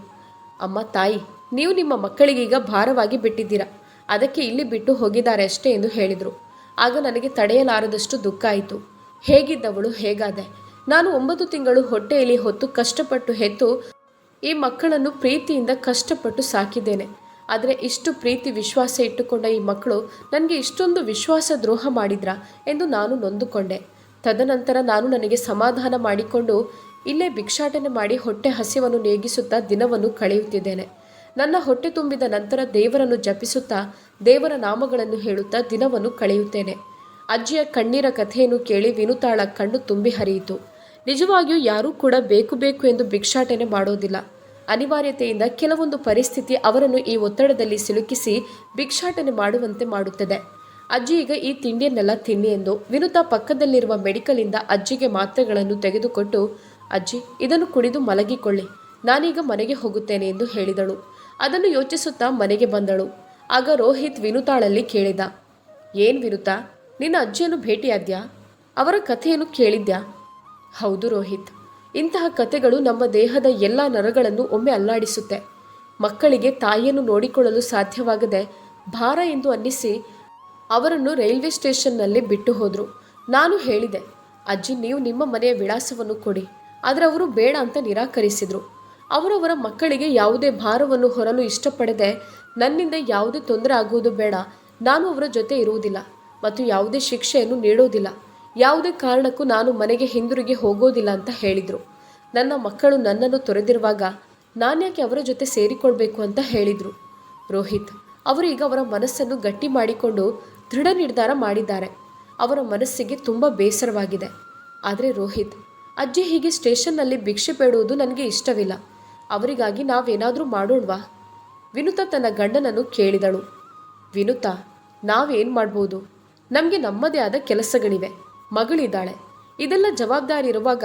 ಅಮ್ಮ, ತಾಯಿ, ನೀವು ನಿಮ್ಮ ಮಕ್ಕಳಿಗೀಗ ಭಾರವಾಗಿ ಬಿಟ್ಟಿದ್ದೀರಾ. ಅದಕ್ಕೆ ಇಲ್ಲಿ ಬಿಟ್ಟು ಹೋಗಿದ್ದಾರೆ ಅಷ್ಟೇ ಎಂದು ಹೇಳಿದರು. ಆಗ ನನಗೆ ತಡೆಯಲಾರದಷ್ಟು ದುಃಖ ಆಯಿತು. ಹೇಗಿದ್ದವಳು, ಹೇಗಾದೆ? ನಾನು ಒಂಬತ್ತು ತಿಂಗಳು ಹೊಟ್ಟೆಯಲ್ಲಿ ಹೊತ್ತು ಕಷ್ಟಪಟ್ಟು ಹೆತ್ತು ಈ ಮಕ್ಕಳನ್ನು ಪ್ರೀತಿಯಿಂದ ಕಷ್ಟಪಟ್ಟು ಸಾಕಿದ್ದೇನೆ. ಆದರೆ ಇಷ್ಟು ಪ್ರೀತಿ ವಿಶ್ವಾಸ ಇಟ್ಟುಕೊಂಡ ಈ ಮಕ್ಕಳು ನನಗೆ ಇಷ್ಟೊಂದು ವಿಶ್ವಾಸ ದ್ರೋಹ ಮಾಡಿದ್ರಾ ಎಂದು ನಾನು ನೊಂದುಕೊಂಡೆ. ತದನಂತರ ನಾನು ನನಗೆ ಸಮಾಧಾನ ಮಾಡಿಕೊಂಡು ಇಲ್ಲೇ ಭಿಕ್ಷಾಟನೆ ಮಾಡಿ ಹೊಟ್ಟೆ ಹಸಿವನ್ನು ನೇಗಿಸುತ್ತಾ ದಿನವನ್ನು ಕಳೆಯುತ್ತಿದ್ದೇನೆ. ನನ್ನ ಹೊಟ್ಟೆ ತುಂಬಿದ ನಂತರ ದೇವರನ್ನು ಜಪಿಸುತ್ತಾ ದೇವರ ನಾಮಗಳನ್ನು ಹೇಳುತ್ತಾ ದಿನವನ್ನು ಕಳೆಯುತ್ತೇನೆ. ಅಜ್ಜಿಯ ಕಣ್ಣೀರ ಕಥೆಯನ್ನು ಕೇಳಿ ವಿನುತಾಳ ಕಣ್ಣು ತುಂಬಿ ಹರಿಯಿತು. ನಿಜವಾಗಿಯೂ ಯಾರೂ ಕೂಡ ಬೇಕು ಬೇಕು ಎಂದು ಭಿಕ್ಷಾಟನೆ ಮಾಡೋದಿಲ್ಲ. ಅನಿವಾರ್ಯತೆಯಿಂದ ಕೆಲವೊಂದು ಪರಿಸ್ಥಿತಿ ಅವರನ್ನು ಈ ಒತ್ತಡದಲ್ಲಿ ಸಿಲುಕಿಸಿ ಭಿಕ್ಷಾಟನೆ ಮಾಡುವಂತೆ ಮಾಡುತ್ತದೆ. ಅಜ್ಜಿ ಈಗ ಈ ತಿಂಡಿಯನ್ನೆಲ್ಲ ತಿನ್ನಿ ಎಂದು ವಿನುತಾ ಪಕ್ಕದಲ್ಲಿರುವ ಮೆಡಿಕಲಿಂದ ಅಜ್ಜಿಗೆ ಮಾತ್ರೆಗಳನ್ನು ತೆಗೆದುಕೊಟ್ಟು, ಅಜ್ಜಿ, ಇದನ್ನು ಕುಡಿದು ಮಲಗಿಕೊಳ್ಳಿ. ನಾನೀಗ ಮನೆಗೆ ಹೋಗುತ್ತೇನೆ ಎಂದು ಹೇಳಿದಳು. ಅದನ್ನು ಯೋಚಿಸುತ್ತಾ ಮನೆಗೆ ಬಂದಳು. ಆಗ ರೋಹಿತ್ ವಿನುತಾಳಲ್ಲಿ ಕೇಳಿದ, ಏನ್ ವಿನುತಾ, ನಿನ್ನ ಅಜ್ಜಿಯನ್ನು ಭೇಟಿಯಾದ್ಯಾ? ಅವರ ಕಥೆಯನ್ನು ಕೇಳಿದ್ಯಾ? ಹೌದು ರೋಹಿತ್. ಇಂತಹ ಕಥೆಗಳು ನಮ್ಮ ದೇಹದ ಎಲ್ಲ ನರಗಳನ್ನು ಒಮ್ಮೆ ಅಲ್ಲಾಡಿಸುತ್ತೆ. ಮಕ್ಕಳಿಗೆ ತಾಯಿಯನ್ನು ನೋಡಿಕೊಳ್ಳಲು ಸಾಧ್ಯವಾಗದೆ ಭಾರ ಎಂದು ಅನ್ನಿಸಿ ಅವರನ್ನು ರೈಲ್ವೆ ಸ್ಟೇಷನ್ನಲ್ಲಿ ಬಿಟ್ಟು ಹೋದರು. ನಾನು ಹೇಳಿದೆ, ಅಜ್ಜಿ, ನೀವು ನಿಮ್ಮ ಮನೆಯ ವಿಳಾಸವನ್ನು ಕೊಡಿ. ಆದರೆ ಅವರು ಬೇಡ ಅಂತ ನಿರಾಕರಿಸಿದರು. ಅವರವರ ಮಕ್ಕಳಿಗೆ ಯಾವುದೇ ಭಾರವನ್ನು ಹೊರಲು ಇಷ್ಟಪಡದೆ ನನ್ನಿಂದ ಯಾವುದೇ ತೊಂದರೆ ಆಗುವುದು ಬೇಡ. ನಾನು ಅವರ ಜೊತೆ ಇರುವುದಿಲ್ಲ ಮತ್ತು ಯಾವುದೇ ಶಿಕ್ಷೆಯನ್ನು ನೀಡೋದಿಲ್ಲ. ಯಾವುದೇ ಕಾರಣಕ್ಕೂ ನಾನು ಮನೆಗೆ ಹಿಂದಿರುಗಿ ಹೋಗೋದಿಲ್ಲ ಅಂತ ಹೇಳಿದರು. ನನ್ನ ಮಕ್ಕಳು ನನ್ನನ್ನು ತೊರೆದಿರುವಾಗ ನಾನ್ಯಾಕೆ ಅವರ ಜೊತೆ ಸೇರಿಕೊಳ್ಬೇಕು ಅಂತ ಹೇಳಿದರು. ರೋಹಿತ್, ಅವರು ಈಗ ಅವರ ಮನಸ್ಸನ್ನು ಗಟ್ಟಿ ಮಾಡಿಕೊಂಡು ದೃಢ ನಿರ್ಧಾರ ಮಾಡಿದ್ದಾರೆ. ಅವರ ಮನಸ್ಸಿಗೆ ತುಂಬ ಬೇಸರವಾಗಿದೆ. ಆದರೆ ರೋಹಿತ್, ಅಜ್ಜಿ ಹೀಗೆ ಸ್ಟೇಷನ್ನಲ್ಲಿ ಭಿಕ್ಷೆ ಬೇಡುವುದು ನನಗೆ ಇಷ್ಟವಿಲ್ಲ. ಅವರಿಗಾಗಿ ನಾವೇನಾದರೂ ಮಾಡೋಣವಾ? ವಿನುತಾ ತನ್ನ ಗಂಡನನ್ನು ಕೇಳಿದಳು. ವಿನುತಾ, ನಾವೇನು ಮಾಡ್ಬೋದು? ನಮಗೆ ನಮ್ಮದೇ ಆದ ಕೆಲಸಗಳಿವೆ. ಮಗಳಿದ್ದಾಳೆ. ಇದೆಲ್ಲ ಜವಾಬ್ದಾರಿ ಇರುವಾಗ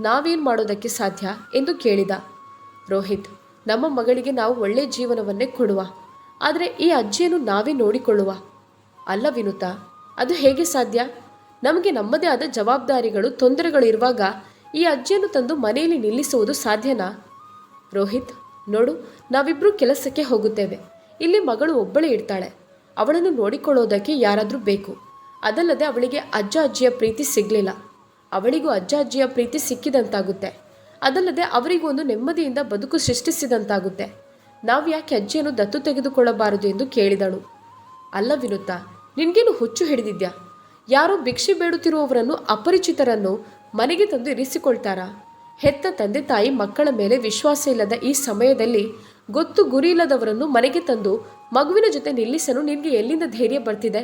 ನಾವೇನು ಮಾಡೋದಕ್ಕೆ ಸಾಧ್ಯ ಎಂದು ಕೇಳಿದ. ರೋಹಿತ್, ನಮ್ಮ ಮಗಳಿಗೆ ನಾವು ಒಳ್ಳೆಯ ಜೀವನವನ್ನೇ ಕೊಡುವ. ಆದರೆ ಈ ಅಜ್ಜಿಯನ್ನು ನಾವೇ ನೋಡಿಕೊಳ್ಳುವ. ಅಲ್ಲ ವಿನುತ, ಅದು ಹೇಗೆ ಸಾಧ್ಯ? ನಮಗೆ ನಮ್ಮದೇ ಆದ ಜವಾಬ್ದಾರಿಗಳು, ತೊಂದರೆಗಳು ಇರುವಾಗ ಈ ಅಜ್ಜಿಯನ್ನು ತಂದು ಮನೆಯಲ್ಲಿ ನಿಲ್ಲಿಸುವುದು ಸಾಧ್ಯನಾ? ರೋಹಿತ್, ನೋಡು ನಾವಿಬ್ಬರು ಕೆಲಸಕ್ಕೆ ಹೋಗುತ್ತೇವೆ. ಇಲ್ಲಿ ಮಗಳು ಒಬ್ಬಳೇ ಇರ್ತಾಳೆ. ಅವಳನ್ನು ನೋಡಿಕೊಳ್ಳೋದಕ್ಕೆ ಯಾರಾದರೂ ಬೇಕು. ಅದಲ್ಲದೆ ಅವಳಿಗೆ ಅಜ್ಜ ಅಜ್ಜಿಯ ಪ್ರೀತಿ ಸಿಗಲಿಲ್ಲ. ಅವಳಿಗೂ ಅಜ್ಜ ಅಜ್ಜಿಯ ಪ್ರೀತಿ ಸಿಕ್ಕಿದಂತಾಗುತ್ತೆ. ಅದಲ್ಲದೆ ಅವರಿಗೂ ಒಂದು ನೆಮ್ಮದಿಯಿಂದ ಬದುಕು ಸೃಷ್ಟಿಸಿದಂತಾಗುತ್ತೆ. ನಾವು ಯಾಕೆ ಅಜ್ಜಿಯನ್ನು ದತ್ತು ತೆಗೆದುಕೊಳ್ಳಬಾರದು ಎಂದು ಕೇಳಿದಳು. ಅಲ್ಲ ವಿನುತಾ, ನಿನಗೇನು ಹುಚ್ಚು ಹಿಡಿದಿದ್ಯಾ? ಯಾರೋ ಭಿಕ್ಷೆ ಬೇಡುತ್ತಿರುವವರನ್ನು ಅಪರಿಚಿತರನ್ನು ಮನೆಗೆ ತಂದು ಇರಿಸಿಕೊಳ್ತಾರಾ? ಹೆತ್ತ ತಂದೆ ತಾಯಿ ಮಕ್ಕಳ ಮೇಲೆ ವಿಶ್ವಾಸ ಇಲ್ಲದ ಈ ಸಮಯದಲ್ಲಿ ಗೊತ್ತು ಗುರಿ ಇಲ್ಲದವರನ್ನು ಮನೆಗೆ ತಂದು ಮಗುವಿನ ಜೊತೆ ನಿಲ್ಲಿಸಲು ನಿನಗೆ ಎಲ್ಲಿಂದ ಧೈರ್ಯ ಬರ್ತಿದೆ?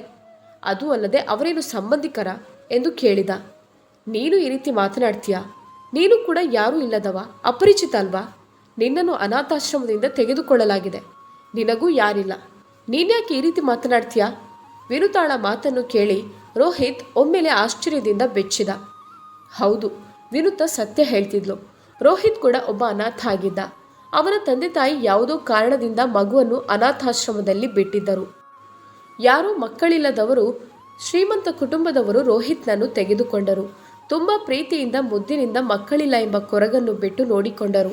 ಅದು ಅಲ್ಲದೆ ಅವರೇನು ಸಂಬಂಧಿಕರ ಎಂದು ಕೇಳಿದ. ನೀನು ಈ ರೀತಿ ಮಾತನಾಡ್ತೀಯಾ? ನೀನು ಕೂಡ ಯಾರೂ ಇಲ್ಲದವ, ಅಪರಿಚಿತ ಅಲ್ವಾ? ನಿನ್ನನ್ನು ಅನಾಥಾಶ್ರಮದಿಂದ ತೆಗೆದುಕೊಳ್ಳಲಾಗಿದೆ. ನಿನಗೂ ಯಾರಿಲ್ಲ. ನೀನ್ಯಾಕೆ ಈ ರೀತಿ ಮಾತನಾಡ್ತೀಯಾ? ವಿನುತಾಳ ಮಾತನ್ನು ಕೇಳಿ ರೋಹಿತ್ ಒಮ್ಮೆಲೆ ಆಶ್ಚರ್ಯದಿಂದ ಬೆಚ್ಚಿದ. ಹೌದು, ವಿನುತ ಸತ್ಯ ಹೇಳ್ತಿದ್ಲು. ರೋಹಿತ್ ಕೂಡ ಒಬ್ಬ ಅನಾಥ ಆಗಿದ್ದ. ಅವನ ತಂದೆ ತಾಯಿ ಯಾವುದೋ ಕಾರಣದಿಂದ ಮಗುವನ್ನು ಅನಾಥಾಶ್ರಮದಲ್ಲಿ ಬಿಟ್ಟಿದ್ದರು. ಯಾರೋ ಮಕ್ಕಳಿಲ್ಲದವರು, ಶ್ರೀಮಂತ ಕುಟುಂಬದವರು ರೋಹಿತ್ನನ್ನು ತೆಗೆದುಕೊಂಡರು. ತುಂಬ ಪ್ರೀತಿಯಿಂದ ಮುದ್ದಿನಿಂದ ಮಕ್ಕಳಿಲ್ಲ ಎಂಬ ಕೊರಗನ್ನು ಬಿಟ್ಟು ನೋಡಿಕೊಂಡರು.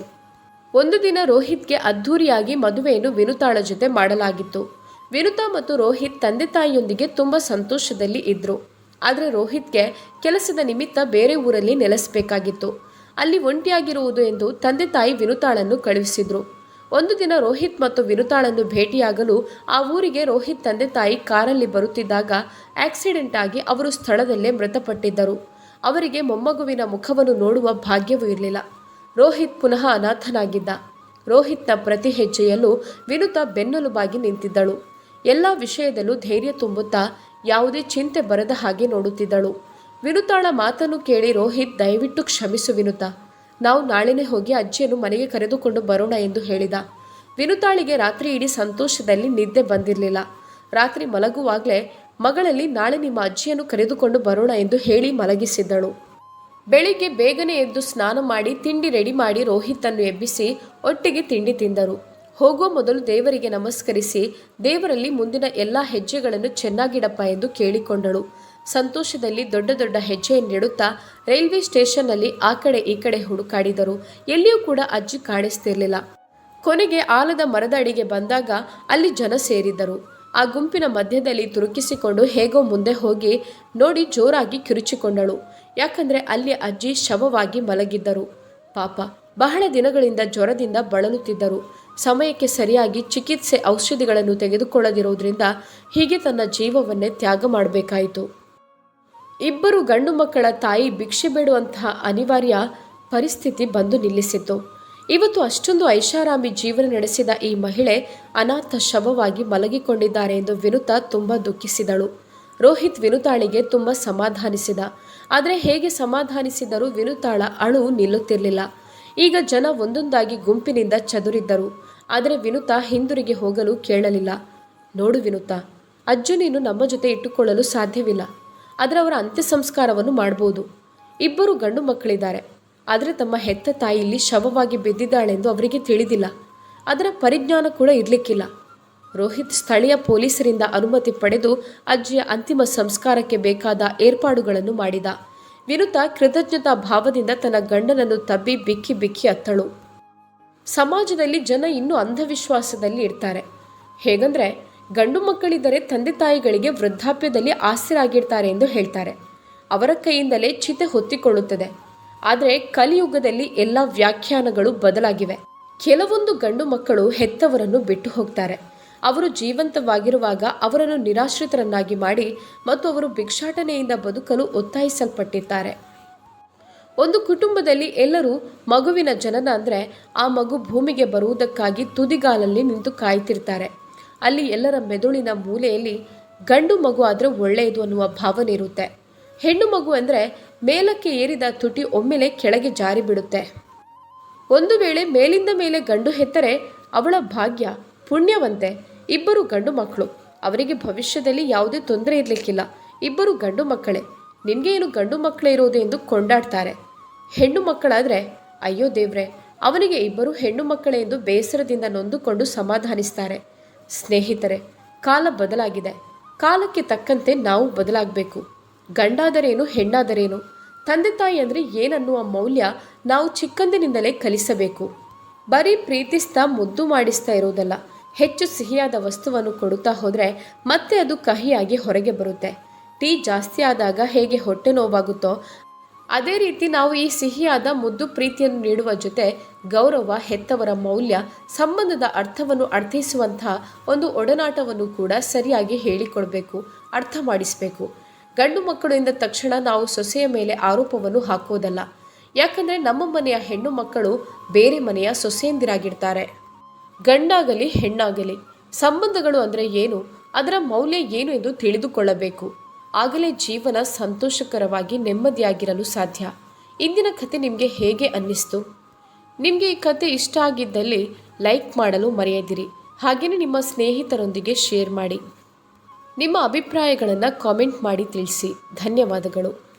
ಒಂದು ದಿನ ರೋಹಿತ್ಗೆ ಅದ್ಧೂರಿಯಾಗಿ ಮದುವೆಯನ್ನು ವಿನುತಾಳ ಜೊತೆ ಮಾಡಲಾಗಿತ್ತು. ವಿನುತಾ ಮತ್ತು ರೋಹಿತ್ ತಂದೆ ತಾಯಿಯೊಂದಿಗೆ ತುಂಬ ಸಂತೋಷದಲ್ಲಿ ಇದ್ದರು ಆದರೆ ರೋಹಿತ್ಗೆ ಕೆಲಸದ ನಿಮಿತ್ತ ಬೇರೆ ಊರಲ್ಲಿ ನೆಲೆಸಬೇಕಾಗಿತ್ತು. ಅಲ್ಲಿ ಒಂಟಿಯಾಗಿರುವುದು ಎಂದು ತಂದೆ ತಾಯಿ ವಿನುತಾಳನ್ನು ಕಳುಹಿಸಿದ್ರು. ಒಂದು ದಿನ ರೋಹಿತ್ ಮತ್ತು ವಿನುತಾಳನ್ನು ಭೇಟಿಯಾಗಲು ಆ ಊರಿಗೆ ರೋಹಿತ್ ತಂದೆ ತಾಯಿ ಕಾರಲ್ಲಿ ಬರುತ್ತಿದ್ದಾಗ ಆಕ್ಸಿಡೆಂಟ್ ಆಗಿ ಅವರು ಸ್ಥಳದಲ್ಲೇ ಮೃತಪಟ್ಟಿದ್ದರು. ಅವರಿಗೆ ಮೊಮ್ಮಗುವಿನ ಮುಖವನ್ನು ನೋಡುವ ಭಾಗ್ಯವೂ ಇರಲಿಲ್ಲ. ರೋಹಿತ್ ಪುನಃ ಅನಾಥನಾಗಿದ್ದ. ರೋಹಿತ್ನ ಪ್ರತಿ ಹೆಜ್ಜೆಯಲ್ಲೂ ವಿನುತಾ ಬೆನ್ನೆಲುಬಾಗಿ ನಿಂತಿದ್ದಳು. ಎಲ್ಲ ವಿಷಯದಲ್ಲೂ ಧೈರ್ಯ ತುಂಬುತ್ತಾ ಯಾವುದೇ ಚಿಂತೆ ಬರದ ಹಾಗೆ ನೋಡುತ್ತಿದ್ದಳು. ವಿನುತಾಳ ಮಾತನ್ನು ಕೇಳಿ ರೋಹಿತ್ ದಯವಿಟ್ಟು ಕ್ಷಮಿಸು ವಿನುತಾ. ನಾವು ನಾಳೆನೇ ಹೋಗಿ ಅಜ್ಜಿಯನ್ನು ಮನೆಗೆ ಕರೆದುಕೊಂಡು ಬರೋಣ ಎಂದು ಹೇಳಿದ. ವಿನುತಾಳಿಗೆ ರಾತ್ರಿ ಇಡೀ ಸಂತೋಷದಲ್ಲಿ ನಿದ್ದೆ ಬಂದಿರಲಿಲ್ಲ. ರಾತ್ರಿ ಮಲಗುವಾಗಲೇ ಮಗಳಲ್ಲಿ ನಾಳೆ ನಿಮ್ಮ ಅಜ್ಜಿಯನ್ನು ಕರೆದುಕೊಂಡು ಬರೋಣ ಎಂದು ಹೇಳಿ ಮಲಗಿಸಿದ್ದಳು. ಬೆಳಿಗ್ಗೆ ಬೇಗನೆ ಎದ್ದು ಸ್ನಾನ ಮಾಡಿ ತಿಂಡಿ ರೆಡಿ ಮಾಡಿ ರೋಹಿತನ್ನು ಎಬ್ಬಿಸಿ ಒಟ್ಟಿಗೆ ತಿಂಡಿ ತಿಂದರು. ಹೋಗುವ ಮೊದಲು ದೇವರಿಗೆ ನಮಸ್ಕರಿಸಿ ದೇವರಲ್ಲಿ ಮುಂದಿನ ಎಲ್ಲ ಹೆಜ್ಜೆಗಳನ್ನು ಚೆನ್ನಾಗಿಡಪ್ಪ ಎಂದು ಕೇಳಿಕೊಂಡಳು. ಸಂತೋಷದಲ್ಲಿ ದೊಡ್ಡ ದೊಡ್ಡ ಹೆಜ್ಜೆಯನ್ನಿಡುತ್ತಾ ರೈಲ್ವೆ ಸ್ಟೇಷನ್ನಲ್ಲಿ ಆ ಕಡೆ ಈ ಕಡೆ ಹುಡುಕಾಡಿದರು. ಎಲ್ಲಿಯೂ ಕೂಡ ಅಜ್ಜಿ ಕಾಣಿಸ್ತಿರಲಿಲ್ಲ. ಕೊನೆಗೆ ಆಲದ ಮರದ ಅಡಿಗೆ ಬಂದಾಗ ಅಲ್ಲಿ ಜನ ಸೇರಿದ್ದರು. ಆ ಗುಂಪಿನ ಮಧ್ಯದಲ್ಲಿ ತುರುಕಿಸಿಕೊಂಡು ಹೇಗೋ ಮುಂದೆ ಹೋಗಿ ನೋಡಿ ಜೋರಾಗಿ ಕಿರುಚಿಕೊಂಡಳು. ಯಾಕಂದ್ರೆ ಅಲ್ಲಿ ಅಜ್ಜಿ ಶವವಾಗಿ ಮಲಗಿದ್ದರು. ಪಾಪ, ಬಹಳ ದಿನಗಳಿಂದ ಜ್ವರದಿಂದ ಬಳಲುತ್ತಿದ್ದರು. ಸಮಯಕ್ಕೆ ಸರಿಯಾಗಿ ಚಿಕಿತ್ಸೆ ಔಷಧಿಗಳನ್ನು ತೆಗೆದುಕೊಳ್ಳದಿರುವುದರಿಂದ ಹೀಗೆ ತನ್ನ ಜೀವವನ್ನೇ ತ್ಯಾಗ ಮಾಡಬೇಕಾಯಿತು. ಇಬ್ಬರು ಗಂಡು ಮಕ್ಕಳ ತಾಯಿ ಭಿಕ್ಷೆ ಬೇಡುವಂತಹ ಅನಿವಾರ್ಯ ಪರಿಸ್ಥಿತಿ ಬಂದು ನಿಲ್ಲಿಸಿತು ಇವತ್ತು ಅಷ್ಟೊಂದು ಐಷಾರಾಮಿ ಜೀವನ ನಡೆಸಿದ ಈ ಮಹಿಳೆ ಅನಾಥ ಶವವಾಗಿ ಮಲಗಿಕೊಂಡಿದ್ದಾರೆ ಎಂದು ವಿನುತಾ ತುಂಬ ದುಃಖಿಸಿದಳು. ರೋಹಿತ್ ವಿನುತಾಳಿಗೆ ತುಂಬ ಸಮಾಧಾನಿಸಿದ. ಆದರೆ ಹೇಗೆ ಸಮಾಧಾನಿಸಿದರೂ ವಿನುತಾಳ ಅಳು ನಿಲ್ಲುತ್ತಿರಲಿಲ್ಲ. ಈಗ ಜನ ಒಂದೊಂದಾಗಿ ಗುಂಪಿನಿಂದ ಚದುರಿದ್ದರು. ಆದರೆ ವಿನುತಾ ಹಿಂದಿರುಗಿ ಹೋಗಲು ಕೇಳಲಿಲ್ಲ. ನೋಡು ವಿನುತಾ, ಅಜ್ಜು ನಮ್ಮ ಜೊತೆ ಇಟ್ಟುಕೊಳ್ಳಲು ಸಾಧ್ಯವಿಲ್ಲ. ಆದರೆ ಅವರ ಅಂತ್ಯ ಸಂಸ್ಕಾರವನ್ನು ಮಾಡಬಹುದು ಇಬ್ಬರು ಗಂಡು ಮಕ್ಕಳಿದ್ದಾರೆ. ಆದರೆ ತಮ್ಮ ಹೆತ್ತ ತಾಯಿ ಇಲ್ಲಿ ಶವವಾಗಿ ಬಿದ್ದಿದ್ದಾಳೆಂದು ಅವರಿಗೆ ತಿಳಿದಿಲ್ಲ. ಅದರ ಪರಿಜ್ಞಾನ ಕೂಡ ಇರಲಿಕ್ಕಿಲ್ಲ. ರೋಹಿತ್ ಸ್ಥಳೀಯ ಪೊಲೀಸರಿಂದ ಅನುಮತಿ ಪಡೆದು ಅಜ್ಜಿಯ ಅಂತಿಮ ಸಂಸ್ಕಾರಕ್ಕೆ ಬೇಕಾದ ಏರ್ಪಾಡುಗಳನ್ನು ಮಾಡಿದ. ವಿನುತ ಕೃತಜ್ಞತಾ ಭಾವದಿಂದ ತನ್ನ ಗಂಡನನ್ನು ತಬ್ಬಿ ಬಿಕ್ಕಿ ಬಿಕ್ಕಿ ಅತ್ತಳು. ಸಮಾಜದಲ್ಲಿ ಜನ ಇನ್ನೂ ಅಂಧವಿಶ್ವಾಸದಲ್ಲಿ ಇರ್ತಾರೆ. ಹೇಗಂದ್ರೆ ಗಂಡು ಮಕ್ಕಳಿದ್ದರೆ ತಂದೆ ತಾಯಿಗಳಿಗೆ ವೃದ್ಧಾಪ್ಯದಲ್ಲಿ ಆಸರಾಗಿರ್ತಾರೆ ಎಂದು ಹೇಳ್ತಾರೆ. ಅವರ ಕೈಯಿಂದಲೇ ಚಿತೆ ಹೊತ್ತಿಕೊಳ್ಳುತ್ತದೆ. ಆದರೆ ಕಲಿಯುಗದಲ್ಲಿ ಎಲ್ಲ ವ್ಯಾಖ್ಯಾನಗಳು ಬದಲಾಗಿವೆ. ಕೆಲವೊಂದು ಗಂಡು ಮಕ್ಕಳು ಹೆತ್ತವರನ್ನು ಬಿಟ್ಟು ಹೋಗ್ತಾರೆ. ಅವರು ಜೀವಂತವಾಗಿರುವಾಗ ಅವರನ್ನು ನಿರಾಶ್ರಿತರನ್ನಾಗಿ ಮಾಡಿ ಮತ್ತು ಅವರು ಭಿಕ್ಷಾಟನೆಯಿಂದ ಬದುಕಲು ಒತ್ತಾಯಿಸಲ್ಪಟ್ಟಿದ್ದಾರೆ ಒಂದು ಕುಟುಂಬದಲ್ಲಿ ಎಲ್ಲರೂ ಮಗುವಿನ ಜನನ ಅಂದರೆ ಆ ಮಗು ಭೂಮಿಗೆ ಬರುವುದಕ್ಕಾಗಿ ತುದಿಗಾಲಲ್ಲಿ ನಿಂತು ಕಾಯ್ತಿರ್ತಾರೆ. ಅಲ್ಲಿ ಎಲ್ಲರ ಮೆದುಳಿನ ಮೂಲೆಯಲ್ಲಿ ಗಂಡು ಮಗು ಆದರೆ ಒಳ್ಳೆಯದು ಅನ್ನುವ ಭಾವನೆ ಇರುತ್ತೆ. ಹೆಣ್ಣು ಮಗು ಅಂದರೆ ಮೇಲಕ್ಕೆ ಏರಿದ ತುಟಿ ಒಮ್ಮೆಲೆ ಕೆಳಗೆ ಜಾರಿ ಬಿಡುತ್ತೆ. ಒಂದು ವೇಳೆ ಮೇಲಿಂದ ಮೇಲೆ ಗಂಡು ಹೆತ್ತರೆ ಅವಳ ಭಾಗ್ಯ ಪುಣ್ಯವಂತೆ. ಇಬ್ಬರು ಗಂಡು ಮಕ್ಕಳು. ಅವರಿಗೆ ಭವಿಷ್ಯದಲ್ಲಿ ಯಾವುದೇ ತೊಂದರೆ ಇರಲಿಕ್ಕಿಲ್ಲ. ಇಬ್ಬರು ಗಂಡು ಮಕ್ಕಳೇ. ನಿನಗೆ ಏನು ಗಂಡು ಮಕ್ಕಳೇ ಇರೋದು ಎಂದು ಕೊಂಡಾಡ್ತಾರೆ. ಹೆಣ್ಣು ಮಕ್ಕಳಾದರೆ, ಅಯ್ಯೋ ದೇವ್ರೆ, ಅವನಿಗೆ ಇಬ್ಬರು ಹೆಣ್ಣು ಮಕ್ಕಳೇ ಎಂದು ಬೇಸರದಿಂದ ನೊಂದುಕೊಂಡು ಸಮಾಧಾನಿಸ್ತಾರೆ. ಸ್ನೇಹಿತರೆ, ಕಾಲ ಬದಲಾಗಿದೆ. ಕಾಲಕ್ಕೆ ತಕ್ಕಂತೆ ನಾವು ಬದಲಾಗಬೇಕು. ಗಂಡಾದರೇನು, ಹೆಣ್ಣಾದರೇನು? ತಂದೆ ತಾಯಿ ಅಂದರೆ ಏನನ್ನುವ ಮೌಲ್ಯ ನಾವು ಚಿಕ್ಕಂದಿನಿಂದಲೇ ಕಲಿಸಬೇಕು. ಬರೀ ಪ್ರೀತಿಸ್ತಾ ಮುದ್ದು ಮಾಡಿಸ್ತಾ ಇರೋದಲ್ಲ, ಹೆಚ್ಚು ಸಿಹಿಯಾದ ವಸ್ತುವನ್ನು ಕೊಡುತ್ತಾ ಹೋದರೆ ಮತ್ತೆ ಅದು ಕಹಿಯಾಗಿ ಹೊರಗೆ ಬರುತ್ತೆ. ಟೀ ಜಾಸ್ತಿ ಆದಾಗ ಹೇಗೆ ಹೊಟ್ಟೆ ನೋವಾಗುತ್ತೋ ಅದೇ ರೀತಿ ನಾವು ಈ ಸಿಹಿಯಾದ ಮುದ್ದು ಪ್ರೀತಿಯನ್ನು ನೀಡುವ ಜೊತೆ ಗೌರವ, ಹೆತ್ತವರ ಮೌಲ್ಯ, ಸಂಬಂಧದ ಅರ್ಥವನ್ನು ಅರ್ಥೈಸುವಂತಹ ಒಂದು ಒಡನಾಟವನ್ನು ಕೂಡ ಸರಿಯಾಗಿ ಹೇಳಿಕೊಡಬೇಕು ಅರ್ಥ ಮಾಡಿಸಬೇಕು. ಗಂಡು ಮಕ್ಕಳು ಎಂದ ತಕ್ಷಣ ನಾವು ಸೊಸೆಯ ಮೇಲೆ ಆರೋಪವನ್ನು ಹಾಕೋದಲ್ಲ. ಯಾಕಂದರೆ ನಮ್ಮ ಮನೆಯ ಹೆಣ್ಣು ಮಕ್ಕಳು ಬೇರೆ ಮನೆಯ ಸೊಸೆಯಂದಿರಾಗಿರ್ತಾರೆ. ಗಂಡಾಗಲಿ ಹೆಣ್ಣಾಗಲಿ, ಸಂಬಂಧಗಳು ಅಂದರೆ ಏನು, ಅದರ ಮೌಲ್ಯ ಏನು ಎಂದು ತಿಳಿದುಕೊಳ್ಳಬೇಕು. ಆಗಲೇ ಜೀವನ ಸಂತೋಷಕರವಾಗಿ ನೆಮ್ಮದಿಯಾಗಿರಲು ಸಾಧ್ಯ. ಇಂದಿನ ಕತೆ ನಿಮಗೆ ಹೇಗೆ ಅನ್ನಿಸ್ತು? ನಿಮಗೆ ಈ ಕತೆ ಇಷ್ಟ ಆಗಿದ್ದಲ್ಲಿ ಲೈಕ್ ಮಾಡಲು ಮರೆಯದಿರಿ. ಹಾಗೆಯೇ ನಿಮ್ಮ ಸ್ನೇಹಿತರೊಂದಿಗೆ ಶೇರ್ ಮಾಡಿ. ನಿಮ್ಮ ಅಭಿಪ್ರಾಯಗಳನ್ನು ಕಾಮೆಂಟ್ ಮಾಡಿ ತಿಳಿಸಿ. ಧನ್ಯವಾದಗಳು.